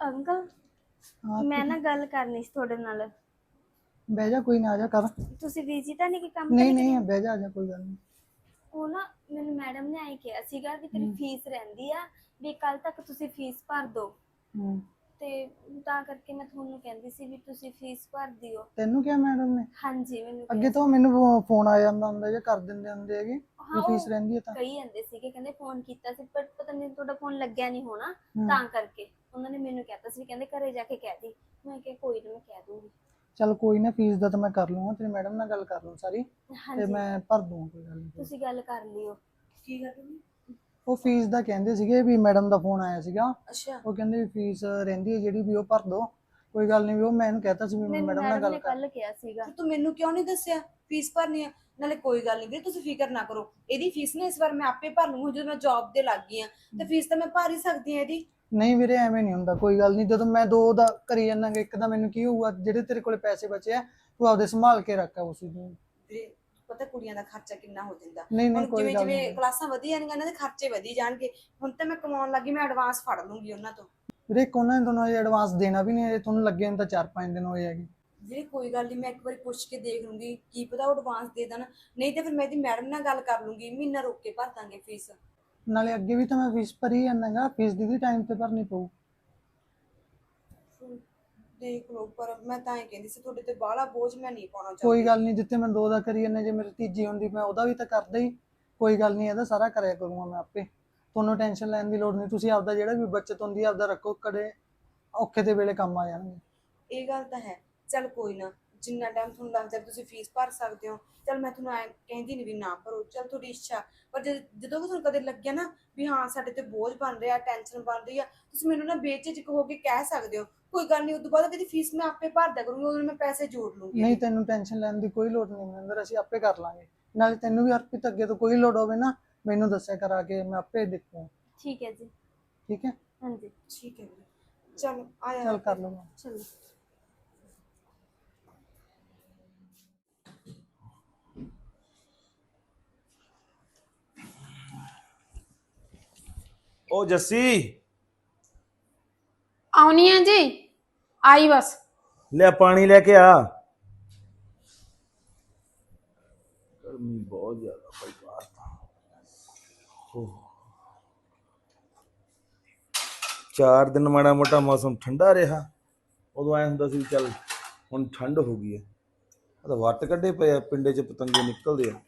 Uncle ਹਾਂ ਮੈਂ ਨਾ ਗੱਲ ਕਰਨੀ ਸੀ ਤੁਹਾਡੇ ਨਾਲ। ਬਹਿ ਜਾ ਕੋਈ ਨਾ ਆ ਜਾ ਕਰ। ਤੁਸੀਂ ਬਿਜ਼ੀ ਤਾਂ ਨਹੀਂ ਕਿ ਕੰਮ ਨਹੀਂ ਨਹੀਂ ਬਹਿ ਜਾ ਆ ਜਾ ਕੋਈ ਗੱਲ ਨਹੀਂ। ਉਹ ਨਾ ਮੈਨੂੰ ਮੈਡਮ ਨੇ ਆਈ ਕਿਹਾ ਸੀਗਾ ਵੀ ਤੇਰੀ ਫੀਸ ਰਹਿੰਦੀ ਆ ਵੀ ਕੱਲ ਤੱਕ ਤੁਸੀਂ ਫੀਸ ਭਰ ਦਿਓ ਹੂੰ। ਤੇ ਤਾਂ ਕਰਕੇ ਮੈਂ ਤੁਹਾਨੂੰ ਕਹਿੰਦੀ ਸੀ ਵੀ ਤੁਸੀਂ ਫੀਸ ਭਰ ਦਿਓ। ਤੈਨੂੰ ਕਿਹਾ ਮੈਡਮ ਨੇ? ਹਾਂਜੀ ਮੈਨੂੰ ਅੱਗੇ ਤੋਂ ਮੈਨੂੰ ਫੋਨ ਆ ਜਾਂਦਾ ਹੁੰਦਾ ਜਾਂ ਕਰ ਦਿੰਦੇ ਹੁੰਦੇ ਹੈਗੇ ਵੀ ਫੀਸ ਰਹਿੰਦੀ ਹੈ ਤਾਂ। ਕਈ ਜਾਂਦੇ ਸੀਗੇ ਕਹਿੰਦੇ ਫੋਨ ਕੀਤਾ ਸੀ ਪਰ ਪਤਾ ਨਹੀਂ ਤੁਹਾਡਾ ਫੋਨ ਲੱਗਿਆ ਨਹੀਂ ਹੋਣਾ। ਤਾਂ ਕਰਕੇ। ਉਹਨਾਂ ਨੇ ਮੈਨੂੰ ਕਹਿਤਾ ਸੀ ਕਹਿੰਦੇ ਘਰੇ ਜਾ ਕੇ ਕਹਿ ਦੀ। ਮੈਂ ਕਿਹਾ ਕੋਈ ਨਾ ਮੈਂ ਕਹਿ ਦੂੰਗੀ। ਚੱਲ ਕੋਈ ਨਾ ਫੀਸ ਦਾ ਤਾਂ ਮੈਂ ਕਰ ਲੂੰਗਾ ਤੇਰੀ ਮੈਡਮ ਨਾਲ ਗੱਲ ਕਰ ਲੂੰ ਸਾਰੀ ਤੇ ਹਾਂਜੀ। ਮੈਂ ਭਰ ਦੂੰਗਾ ਕੋਈ ਗੱਲ ਨਹੀਂ। ਤੁਸੀਂ ਗੱਲ ਕਰ ਲਿਓ। ਕੀ ਕਰ ਉਹ ਫੀਸ ਦਾ ਕਹਿੰਦੇ ਸੀਗੇ ਵੀ ਮੈਡਮ ਦਾ ਫੋਨ ਆਇਆ ਸੀਗਾ। ਅੱਛਾ। ਉਹ ਕਹਿੰਦੇ ਵੀ ਫੀਸ ਰਹਿੰਦੀ ਹੈ ਜਿਹੜੀ ਵੀ ਉਹ ਭਰ ਦੋ। ਕੋਈ ਗੱਲ ਨਹੀਂ ਵੀ ਉਹ ਮੈਂ ਇਹਨੂੰ ਕਹਿਤਾ ਸੀ ਵੀ ਮੈਂ ਮੈਨੂੰ ਮੈਡਮ ਨਾਲ ਮੈਡਮ ਗੱਲ ਨੇ ਕਰ ਕੱਲ ਕਿਹਾ ਸੀਗਾ। ਤੂੰ ਮੈਨੂੰ ਕਿਉਂ ਨਹੀਂ ਦੱਸਿਆ? ਫੀਸ ਭਰਨੀ ਆ। ਨਾਲੇ ਕੋਈ ਗੱਲ ਨਹੀਂ ਵੀਰੇ ਤੁਸੀਂ ਫਿਕਰ ਨਾ ਕਰੋ। ਇਹਦੀ ਫੀਸ ਨਾ ਇਸ ਵਾਰ ਮੈਂ ਆਪੇ ਭਰ ਲੂੰਗੀ ਜਦੋਂ ਮੈਂ ਜੌਬ ਤੇ ਲੱਗ ਗਈ ਆ ਤੇ ਫੀਸ ਤਾਂ ਮੈਂ ਭਰ ਹੀ ਸਕਦੀ ਆ ਇਹਦੀ। ਨਹੀਂ ਵੀਰੇ ਐਵੇਂ ਨਹੀਂ ਹੁੰਦਾ ਕੋਈ ਗੱਲ ਨਹੀਂ। ਜਦੋਂ ਮੈਂ ਦੋ ਦਾ ਕਰੀ ਜਾਣਾਗਾ ਇੱਕ ਦਾ ਮੈਨੂੰ ਕੀ ਹੋਊਗਾ ਜਿਹੜੇ ਤੇਰੇ ਕੋਲੇ ਪੈਸੇ ਬਚੇ ਆ ਤੂੰ ਆਪਦੇ ਸੰਭਾਲ ਕੇ ਰੱਖ ਉਸ ਨੂੰ। ਵੀਰੇ ਪਤਾ ਕੁੜੀਆਂ ਦਾ ਖਰਚਾ ਕਿੰਨਾ ਹੋ ਜਾਂਦਾ। ਨਹੀਂ ਨਹੀਂ ਕੋਈ ਜਿਵੇਂ ਗੱਲ ਜਿਵੇਂ ਨਹੀਂ। ਕਲਾਸਾਂ ਵਧੀ ਜਾਣਗੀਆਂ ਇਹਨਾਂ ਦੇ ਖਰਚੇ ਵਧੀ ਜਾਣਗੇ। ਹੁਣ ਤਾਂ ਮੈਂ ਕਮਾਉਣ ਲੱਗੀ ਮੈਂ ਐਡਵਾਂਸ ਫੜ ਲੂੰਗੀ ਉਹਨਾਂ ਤੋਂ। ਵੀਰੇ ਕੋਨਾ ਨੇ ਤੁਹਾਨੂੰ ਐਡਵਾਂਸ ਦੇਣਾ ਵੀ ਨਹੀਂ ਹੈ ਤੁਹਾਨੂੰ ਲੱਗੇ ਨੂੰ ਤਾਂ 4-5 ਦਿਨ ਹੋਏ ਹੈਗੇ। ਵੀਰੇ ਕੋਈ ਗੱਲ ਨਹੀਂ ਮੈਂ ਇੱਕ ਵਾਰੀ ਪੁੱਛ ਕੇ ਦੇਖ ਲੂੰਗੀ ਕੀ ਪਤਾ ਉਹ ਐਡਵਾਂਸ ਦੇ ਦੇਣ। ਨਹੀਂ ਤੇ ਫਿਰ ਮੈਂ ਇਹਦੀ ਮੈਡਮ ਨਾਲ ਗੱਲ ਕਰ ਲੂੰਗੀ ਮਹੀਨਾ ਰੁਕ ਕੇ ਭਰ ਦਾਂਗੇ ਫੀਸ ਨਾਲੇ ਅੱਗੇ ਵੀ ਤਾਂ ਮੈਂ ਫੀਸ ਭਰੀ ਜਾਣਾਗਾ ਫੀਸ ਦੀ ਵੀ ਟਾਈਮ ਤੇ ਭਰਨੀ ਪਊ। ਦੇਖ ਲਓ ਪਰ ਮੈਂ ਤਾਂ ਇਹ ਕਹਿੰਦੀ ਸੀ ਤੁਹਾਡੇ ਤੇ ਬਾਹਲਾ ਬੋਝ ਮੈਂ ਨਹੀਂ ਪਾਉਣਾ ਚਾਹੁੰਦੀ। ਕੋਈ ਗੱਲ ਨਹੀਂ ਜਿੱਤੇ ਮੈਂ ਦੋ ਦਾ ਕਰੀ ਜਾਂਦਾ ਜੇ ਮੇਰੀ ਤੀਜੀ ਹੁੰਦੀ ਮੈਂ ਉਹਦਾ ਵੀ ਤਾਂ ਕਰਦਾ ਹੀ। ਕੋਈ ਗੱਲ ਨਹੀਂ ਇਹਦਾ ਸਾਰਾ ਕਰਿਆ ਕਰੂੰਗਾ ਮੈਂ ਆਪੇ। ਤੁਹਾਨੂੰ ਟੈਨਸ਼ਨ ਲੈਣ ਦੀ ਲੋੜ ਨਹੀਂ ਤੁਸੀਂ ਆਪਦਾ ਜਿਹੜਾ ਵੀ ਬਚਤ ਹੁੰਦੀ ਹੈ ਆਪਦਾ ਰੱਖੋ ਕਦੇ ਔਖੇ ਦੇ ਵੇਲੇ ਕੰਮ ਆ ਜਾਣਗੇ। ਇਹ ਗੱਲ ਤਾਂ ਹੈ ਚੱਲ ਕੋਈ ਨਾ। ਜਿੰਨਾ ਟਾਈਮ ਤੁਹਾਨੂੰ ਲੱਗਦਾ ਵੀ ਤੁਸੀਂ ਫੀਸ ਭਰ ਸਕਦੇ ਹੋ ਚੱਲ ਮੈਂ ਤੁਹਾਨੂੰ ਐ ਕਹਿੰਦੀ ਨਹੀਂ ਵੀ ਨਾ ਭਰੋ ਚੱਲ ਤੁਹਾਡੀ ਇੱਛਾ। ਪਰ ਜਦ- ਜਦੋਂ ਵੀ ਤੁਹਾਨੂੰ ਕਦੇ ਲੱਗਿਆ ਨਾ ਵੀ ਹਾਂ ਸਾਡੇ ਤੇ ਬੋਝ ਬਣ ਰਿਹਾ ਟੈਨਸ਼ਨ ਬਣ ਰਹੀ ਆ ਤੁਸੀਂ ਮੈਨੂੰ ਨਾ ਬੇਝਿਜਕ ਹੋ ਕੇ ਕਹਿ ਸਕਦੇ ਹੋ। ਕੋਈ ਗੱਲ ਨਹੀਂ ਉਦੋਂ ਬਾਅਦ ਇਹਦੀ ਫੀਸ ਮੈਂ ਆਪੇ ਭਰ ਦਿਆ ਕਰੂੰਗੀ ਉਦੋਂ ਮੈਂ ਪੈਸੇ ਜੋੜ ਲੂੰਗੀ। ਨਹੀਂ ਤੈਨੂੰ ਟੈਨਸ਼ਨ ਲੈਣ ਦੀ ਕੋਈ ਲੋੜ ਨਹੀਂ ਮਨਿੰਦਰ ਅਸੀਂ ਆਪੇ ਕਰ ਲਾਂਗੇ। ਨਾਲੇ ਤੈਨੂੰ ਵੀ ਹਰਪ੍ਰੀਤ ਅੱਗੇ ਤੋਂ ਕੋਈ ਲੋੜ ਹੋਵੇ ਨਾ ਮੈਨੂੰ ਦੱਸਿਆ ਕਰਾ ਕੇ ਮੈਂ ਆਪੇ ਦੇਖੂ। ਠੀਕ ਹੈ ਜੀ। ਠੀਕ ਹੈ? ਹਾਂਜੀ। ਠੀਕ ਹੈ ਚਲ ਆਇਆ ਚੱਲ ਕਰ ਲਵਾਂ ਚਲੋ। ਉਹ ਜੱਸੀ। ਆਉਣੀ ਆ ਜੀ। ਆਈ ਬਸ। ਲੈ ਪਾਣੀ ਲੈ ਕੇ ਆ। ਗਰਮੀ ਬਹੁਤ ਜ਼ਿਆਦਾ ਪਈ ਬਾਹਰ ਤਾਂ। ਓਹ। ਚਾਰ ਦਿਨ ਮਾੜਾ ਮੋਟਾ ਮੌਸਮ ਠੰਡਾ ਰਿਹਾ। ਉਦੋਂ ਐ ਹੁੰਦਾ ਸੀ ਵੀ ਚੱਲ ਹੁਣ ਠੰਡ ਹੋ ਗਈ ਹੈ। ਆ ਤਾਂ ਵੱਟ ਕੱਢੇ ਪਏ ਆ ਪਿੰਡੇ 'ਚ ਪਤੰਗੇ ਨਿਕਲਦੇ ਆ।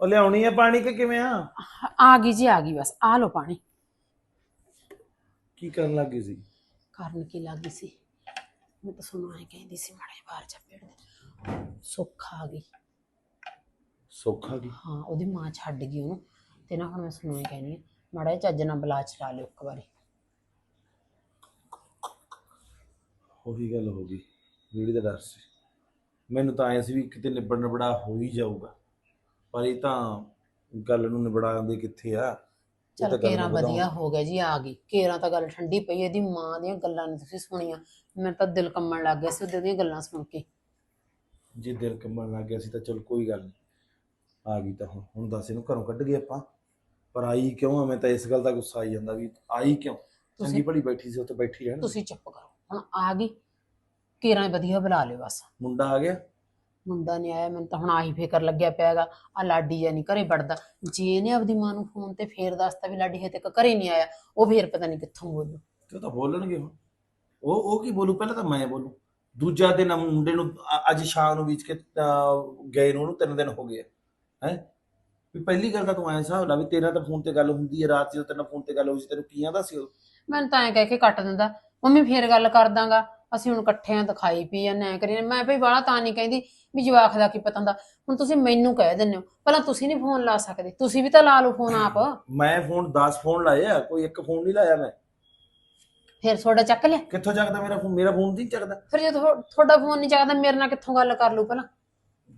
ਉਹ ਲਿਆਉਣੀ ਆ ਪਾਣੀ ਕਿ ਕਿਵੇਂ ਆ? ਆ ਗਈ ਜੀ ਆ ਗਈ ਬਸ। ਆ ਲੋ ਪਾਣੀ। ਕੀ ਕਰਨ ਲੱਗੀ ਸੀ? ਕਰਨ ਕੀ ਲੱਗੀ ਸੀ? ਮੈਂ ਤਾਂ ਸੁਣੋ ਐ ਕਹਿੰਦੀ ਸੀ ਮਾੜੇ ਬਾਹਰ ਜਾ ਪੇੜ ਦੇ। ਸੁੱਖ ਆ ਗਈ। ਸੌਖਾ ਕੀ ਹਾਂ ਉਹਦੀ ਮਾਂ ਛੱਡ ਗਈ ਉਹਨੂੰ। ਤੇ ਨਾ ਹੁਣ ਮੈਂ ਸੁਣੋ ਐ ਕਹਿੰਦੀ ਆ ਮਾੜਾ ਚੱਜ ਨਾਲ ਬਲਾ ਚਲਾ ਲਿਓ ਇੱਕ ਵਾਰੀ। ਉਹੀ ਗੱਲ ਹੋ ਗਈ। ਜਿਹੜੀ ਦਾ ਡਰ ਸੀ। ਮੈਨੂੰ ਤਾਂ ਐਂ ਸੀ ਵੀ ਕਿਤੇ ਨਿਬੜ ਨਿਬੜਾ ਹੋ ਹੀ ਜਾਊਗਾ। ਪਰ ਇਹ ਤਾਂ ਗੱਲ ਨੂੰ ਨਿਬੜਾਉਂਦੇ ਕਿੱਥੇ ਆ? ਇਹ ਚੱਲ ਤਾਂ ਗੱਲ ਕੇਰਾਂ ਨੂੰ ਵਧਾਉਣ- ਵਧੀਆ ਹੋ ਗਿਆ ਜੀ ਆ ਗਈ। ਕੇਰਾਂ ਤਾਂ ਗੱਲ ਠੰਡੀ ਪਈ ਇਹਦੀ ਮਾਂ ਦੀਆਂ ਗੱਲਾਂ ਨਹੀਂ ਤੁਸੀਂ ਸੁਣੀਆਂ। ਮੈਨੂੰ ਤਾਂ ਦਿਲ ਕੰਮਣ ਲੱਗ ਗਿਆ ਸੀ ਉਹਦੇ ਦੀਆਂ ਗੱਲਾਂ ਸੁਣ ਕੇ। ਜੇ ਦਿਲ ਕੰਬਣ ਲੱਗ ਗਿਆ ਸੀ ਤਾਂ ਚਲ ਕੋਈ ਗੱਲ ਨਹੀਂ ਆ ਗਈ ਤਾਂ ਹੁਣ ਹੁਣ ਦੱਸ ਇਹਨੂੰ ਘਰੋਂ ਕੱਢ ਗਏ ਆਪਾਂ। ਪਰ ਆਈ ਕਿਉਂ ਮੈਂ ਤਾਂ ਇਸ ਗੱਲ ਦਾ ਗੁੱਸਾ ਆਈ ਜਾਂਦਾ ਵੀ ਆਈ ਕਿਉਂ? ਚੰਗੀ ਤੁਸੀਂ ਭਲੀ ਬੈਠੀ ਸੀ ਉੱਥੇ ਬੈਠੀ ਰਹਿਣ ਤੁਸੀਂ ਚੁੱਪ ਕਰੋ। ਹੁਣ ਆ ਗਈ। ਕੇਰਾਂ ਵਧੀਆ ਬੁਲਾ ਲਿਓ ਬਸ। ਮੁੰਡਾ ਆ ਗਿਆ? ਮੁੰਡਾ ਨਹੀਂ ਆਇਆ ਮੈਨੂੰ ਤਾਂ ਹੁਣ ਆਹੀ ਫਿਕਰ ਲੱਗਿਆ ਪਿਆਗਾ ਆ ਲਾਡੀ ਜਾਂ ਨਹੀਂ ਘਰੇ ਵੜਦਾ। ਜੇ ਇਹਨੇ ਆਪਦੀ ਮਾਂ ਨੂੰ ਫੋਨ ਤੇ ਫੇਰ ਦੱਸਤਾ ਵੀ ਲਾਡੀ ਹਜੇ ਤੱਕ ਘਰੇ ਨਹੀਂ ਆਇਆ ਉਹ ਫੇਰ ਪਤਾ ਨਹੀਂ ਕਿੱਥੋਂ ਬੋਲੂ। ਤੇ ਉਹ ਤਾਂ ਬੋਲਣਗੇ ਹੁਣ। ਉਹ ਉਹ ਕੀ ਬੋਲੂ? ਪਹਿਲਾਂ ਤਾਂ ਮੈਂ ਬੋਲੂ। ਦੂਜਾ ਦਿਨ ਮੁੰਡੇ ਨੂੰ ਅ- ਅੱਜ ਸ਼ਾਮ ਨੂੰ ਵਿੱਚ ਕੇ ਅ, ਗਏ ਨੂੰ ਉਹਨੂੰ ਤਿੰਨ ਦਿਨ ਹੋ ਗਏ ਹੈ? ਵੀ ਪਹਿਲੀ ਗੱਲ ਤਾਂ ਤੂੰ ਐਂ ਹਿਸਾਬ ਲਾ ਵੀ ਤੇਰਾ ਤਾਂ ਫੋਨ ਤੇ ਗੱਲ ਹੁੰਦੀ ਹੈ ਰਾਤ ਜਦੋਂ ਤੇਰੇ ਨਾਲ ਫੋਨ ਤੇ ਗੱਲ ਹੋਈ ਸੀ ਤੈਨੂੰ ਕੀ ਆਂਦਾ ਸੀ ਉਹ? ਮੈਨੂੰ ਤਾਂ ਐਂ ਕਹਿ ਕੇ ਕੱਟ ਦਿੰਦਾ ਮੰਮੀ ਫੇਰ ਗੱਲ ਕਰ ਦਾਂਗਾ। ਅਸੀਂ ਹੁਣ ਇਕੱਠੇ ਆਂ ਦਿਖਾਈ ਪੀ ਜਾਂਦੇ ਐ ਕਰੀ ਜਾਂਦੇ। ਮੈਂ ਭਈ ਬਾਹਲਾ ਤਾਂ ਨਹੀਂ ਕਹਿੰਦੀ ਵੀ ਜਵਾਕ ਦਾ ਕੀ ਪਤਾ ਹੁੰਦਾ। ਹੁਣ ਤੁਸੀਂ ਮੈਨੂੰ ਕਹਿ ਦਿੰਦੇ ਹੋ। ਪਹਿਲਾਂ ਤੁਸੀਂ ਨਹੀਂ ਫੋਨ ਲਾ ਸਕਦੇ। ਤੁਸੀਂ ਵੀ ਤਾਂ ਲਾ ਲਓ ਫੋਨ ਆਪ। ਮੈਂ ਫੋਨ 10 ਫੋਨ ਲਾਏ ਆ ਕੋਈ ਇੱਕ ਫੋਨ ਨਹੀਂ ਲਾਇਆ ਮੈਂ। ਫਿਰ ਤੁਹਾਡਾ ਚੱਕ ਲਿਆ? ਕਿੱਥੋਂ ਚੱਕਦਾ ਮੇਰਾ ਫੋਨ? ਮੇਰਾ ਫੋਨ ਨਹੀਂ ਚੱਕਦਾ। ਫਿਰ ਜੇ ਤੁਹਾ- ਤੁਹਾਡਾ ਫੋਨ ਨਹੀਂ ਚੱਕਦਾ ਮੇਰੇ ਨਾਲ ਕਿੱਥੋਂ ਗੱਲ ਕਰ ਲੂ ਪਹਿਲਾਂ?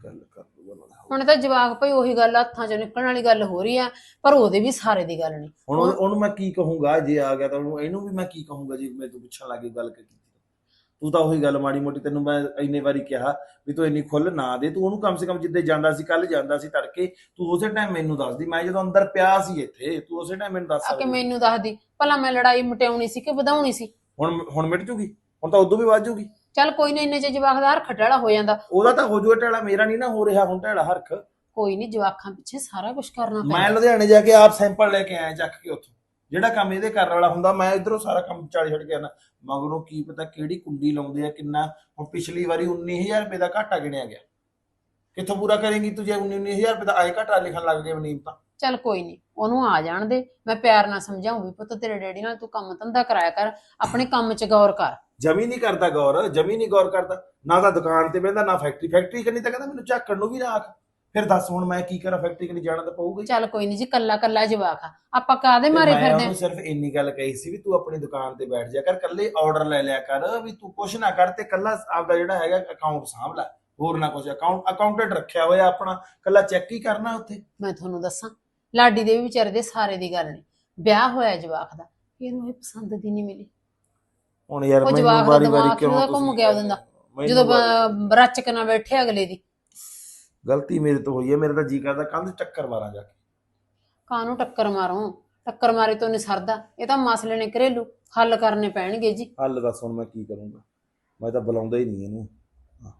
ਗੱਲ ਕਰ ਲੂਗਾ ਮੈਂ। ਹੁਣ ਤਾਂ ਜਵਾਕ ਭਈ ਉਹੀ ਗੱਲ ਹੱਥਾਂ 'ਚੋਂ ਨਿਕਲਣ ਵਾਲੀ ਗੱਲ ਹੋ ਰਹੀ ਆ ਪਰ ਉਹਦੇ ਵੀ ਸਾਰੇ ਦੀ ਗੱਲ ਨਹੀਂ। ਹੁਣ ਉਹ- ਉਹਨੂੰ ਮੈਂ ਕੀ ਕਹੂੰਗਾ? ਜੇ ਆ ਗਿਆ ਤਾਂ ਉਹਨੂੰ ਇਹਨੂੰ ਵੀ ਮੈਂ ਕੀ ਕਹੂੰਗਾ ਜੇ ਮੇਰੇ ਤੋਂ ਪੁੱਛਣ ਲੱਗੇ ਗੱਲ ਕੀਤੀ? ਤੂੰ ਤਾਂ ਉਹੀ ਗੱਲ ਮਾੜੀ ਮੋਟੀ ਤੈਨੂੰ ਮੈਂ ਇੰਨੇ ਵਾਰੀ ਕਿਹਾ ਵੀ ਤੂੰ ਇੰਨੀ ਖੁੱਲ ਨਾ ਦੇ ਤੂੰ ਉਹਨੂੰ ਕਮ ਸੇ ਕਮ ਜਿੱਦੇ ਜਾਂਦਾ ਸੀ ਕੱਲ ਜਾਂਦਾ ਸੀ ਤੜਕੇ ਤੂੰ ਉਸੇ ਟਾਈਮ ਮੈਨੂੰ ਦੱਸਦੀ ਮੈਂ ਜਦੋਂ ਅੰਦਰ ਪਿਆ ਸੀ ਇੱਥੇ ਤੂੰ ਉਸੇ ਟਾਈਮ ਮੈਨੂੰ ਦੱਸ ਆ ਕੇ ਸਕਦੀ। ਮੈਨੂੰ ਦੱਸਦੀ ਭਲਾ ਮੈਂ ਲੜਾਈ ਮਟਿਆਉਣੀ ਸੀ ਕਿ ਵਧਾਉਣੀ ਸੀ? ਹੁਣ ਹੁਣ ਮਿਟ ਜੂਗੀ? ਹੁਣ ਤਾਂ ਉਦੋਂ ਵੀ ਵੱਧ ਜੂਗੀ। ਚੱਲ ਕੋਈ ਨਾ ਇੰਨੇ ਚ ਹਰਖ ਟਾਲਾ ਹੋ ਜਾਂਦਾ। ਉਹਦਾ ਤਾਂ ਹੋ ਜੂਗਾ ਢਾਲਾ ਮੇਰਾ ਨਹੀਂ ਨਾ ਹੋ ਰਿਹਾ ਹੁਣ ਢਾਲਾ ਹਰਖ। ਕੋਈ ਨਹੀਂ ਜਵਾਕਾਂ ਪਿੱਛੇ ਸਾਰਾ ਕੁਝ ਕਰਨਾ ਮੈਂ ਪੈਂਦਾ ਲੁਧਿਆਣੇ ਜਾ ਕੇ ਆਪ ਸੈਂਪਲ ਲੈ ਕੇ ਆਇਆ ਚੱਕ ਕੇ ਉੱਥੋਂ। ਜਿਹੜਾ ਕੰਮ ਇਹਦੇ ਕਰਨ ਵਾਲਾ ਹੁੰਦਾ ਮੈਂ ਇਧਰੋਂ ਸਾਰਾ ਕੰਮ ਚਾਲੀ ਛੱਡ ਕੇ ਆਣਾ ਮਗਰੋਂ ਕੀ ਪਤਾ ਕਿਹੜੀ ਕੁੰਡੀ ਲਾਉਂਦੇ ਆ ਕਿੰਨਾ। ਹੁਣ ਪਿਛਲੀ ਵਾਰੀ 19000 ਰੁਪਏ ਦਾ ਘਾਟਾ ਗਿਣਿਆ ਗਿਆ। ਕਿੱਥੋਂ ਪੂਰਾ ਕਰੇਂਗੀ ਤੂੰ ਜੇ 19000 ਰੁਪਏ ਦਾ ਆਏ ਘਾਟਾ ਲਿਖਣ ਲੱਗ ਗਏ ਮਨੀਮ ਤਾਂ? ਚੱਲ ਕੋਈ ਨਹੀਂ ਉਹਨੂੰ ਆ ਜਾਣ ਦੇ। ਮੈਂ ਪਿਆਰ ਨਾਲ ਸਮਝਾਉਂ ਵੀ ਪੁੱਤ ਤੇਰੇ ਡੈਡੀ ਨਾਲ ਤੂੰ ਕੰਮ ਧੰਦਾ ਕਰਾਇਆ ਕਰ ਆਪਣੇ ਕੰਮ 'ਚ ਗੌਰ ਕਰ। ਜਮੀ ਨਹੀਂ ਕਰਦਾ ਗੌਰ ਜਮੀ ਨਹੀਂ ਗੌਰ ਕਰਦਾ। ਨਾ ਤਾਂ ਦੁਕਾਨ ਤੇ ਬਹਿੰਦਾ ਨਾ ਫੈਕਟਰੀ ਫੈਕਟਰੀ ਕਰਨੀ ਤਾਂ ਕਹਿੰਦਾ ਮੈਨੂੰ ਝਾਕਣ ਨੂੰ ਵੀ ਰੱਖ ਫਿਰ ਦੱਸ ਹੁਣ ਮੈਂ ਕੀ ਕਰਾਂ ਫੈਕਟਰੀ ਜਾਣਾ ਤਾਂ ਪਊਗਾ। ਹੀ। ਚੱਲ ਕੋਈ ਨਹੀਂ ਜੀ ਕੱਲਾ ਕੱਲਾ ਜਵਾਕ ਆ। ਆਪਾਂ ਕਾਦੇ ਤੇ ਮਾਰੇ ਮੈਂ ਫਿਰਦੇ ਉਹਨੂੰ ਆਂ? ਸਿਰਫ ਇੰਨੀ ਗੱਲ ਕਹੀ ਸੀ ਵੀ ਤੂੰ ਆਪਣੀ ਦੁਕਾਨ ਤੇ ਬੈਠ ਜਾ ਕਰ ਕੱਲੇ ਆਰਡਰ ਲੈ ਲਿਆ ਕਰ ਵੀ ਤੂੰ ਕੁਛ ਨਾ ਕਰ ਤੇ ਕੱਲਾ ਆਪਦਾ ਜਿਹੜਾ ਹੈਗਾ ਅਕਾਊਂਟ ਸਾਂਭ ਲੈ ਹੋਰ ਨਾ ਕੁਛ। ਅਕਾਊਂਟ ਅਕਾਊਂਟੈਂਟ ਰੱਖਿਆ ਹੋਇਆ ਆਪਣਾ ਕੱਲਾ ਚੈੱਕ ਹੀ ਕਰਨਾ ਉੱਥੇ। ਮੈਂ ਤੁਹਾਨੂੰ ਦੱਸਾਂ ਲਾਡੀ ਦੇ ਵੀ ਵਿਚਾਰੇ ਦੇ ਸਾਰੇ ਦੀ ਗੱਲ ਨਹੀਂ ਵਿਆਹ ਹੋਇਆ ਜਵਾਕ ਦਾ ਇਹਨੂੰ ਇਹ ਪਸੰਦ ਦੀ ਨਹੀਂ ਮਿਲੀ। ਹੁਣ ਯਾਰ ਉਹ ਮੈਨੂੰ ਜਵਾਕ ਦਾ ਵਾਰੀ ਦਿਮਾਗ ਵਾਰੀ ਕਿਉਂ ਉਹਦਾ ਤੁਸੀਂ ਘੁੰਮ ਗਿਆ ਉਹਦਾ ਮੈਨੂੰ ਜਦੋਂ ਵਾਰੀ- ਬ- ਰੱਚ ਕੇ ਨਾ ਬੈਠੇ ਅਗਲੇ ਦੀ। ਗਲਤੀ ਮੇਰੇ ਤੋਂ ਹੋਈ ਹੈ ਮੇਰੇ ਤਾਂ ਜੀ ਕਰਦਾ ਕੰਧ ਚੱਕਰ ਮਾਰਾਂ ਜਾ ਕੇ। ਕਾਹਨੂੰ ਟੱਕਰ ਮਾਰੋ? ਟੱਕਰ ਮਾਰੇ ਤੋਂ ਨਹੀਂ ਸਰਦਾ ਇਹ ਤਾਂ ਮਸਲੇ ਨੇ ਘਰੇਲੂ ਹੱਲ ਕਰਨੇ ਪੈਣਗੇ ਜੀ। ਹੱਲ ਦੱਸ ਹੁਣ ਮੈਂ ਕੀ ਕਰੂੰਗਾ? ਮੈਂ ਤਾਂ ਬੁਲਾਉਂਦਾ ਹੀ ਨਹੀਂ ਇਹਨੂੰ।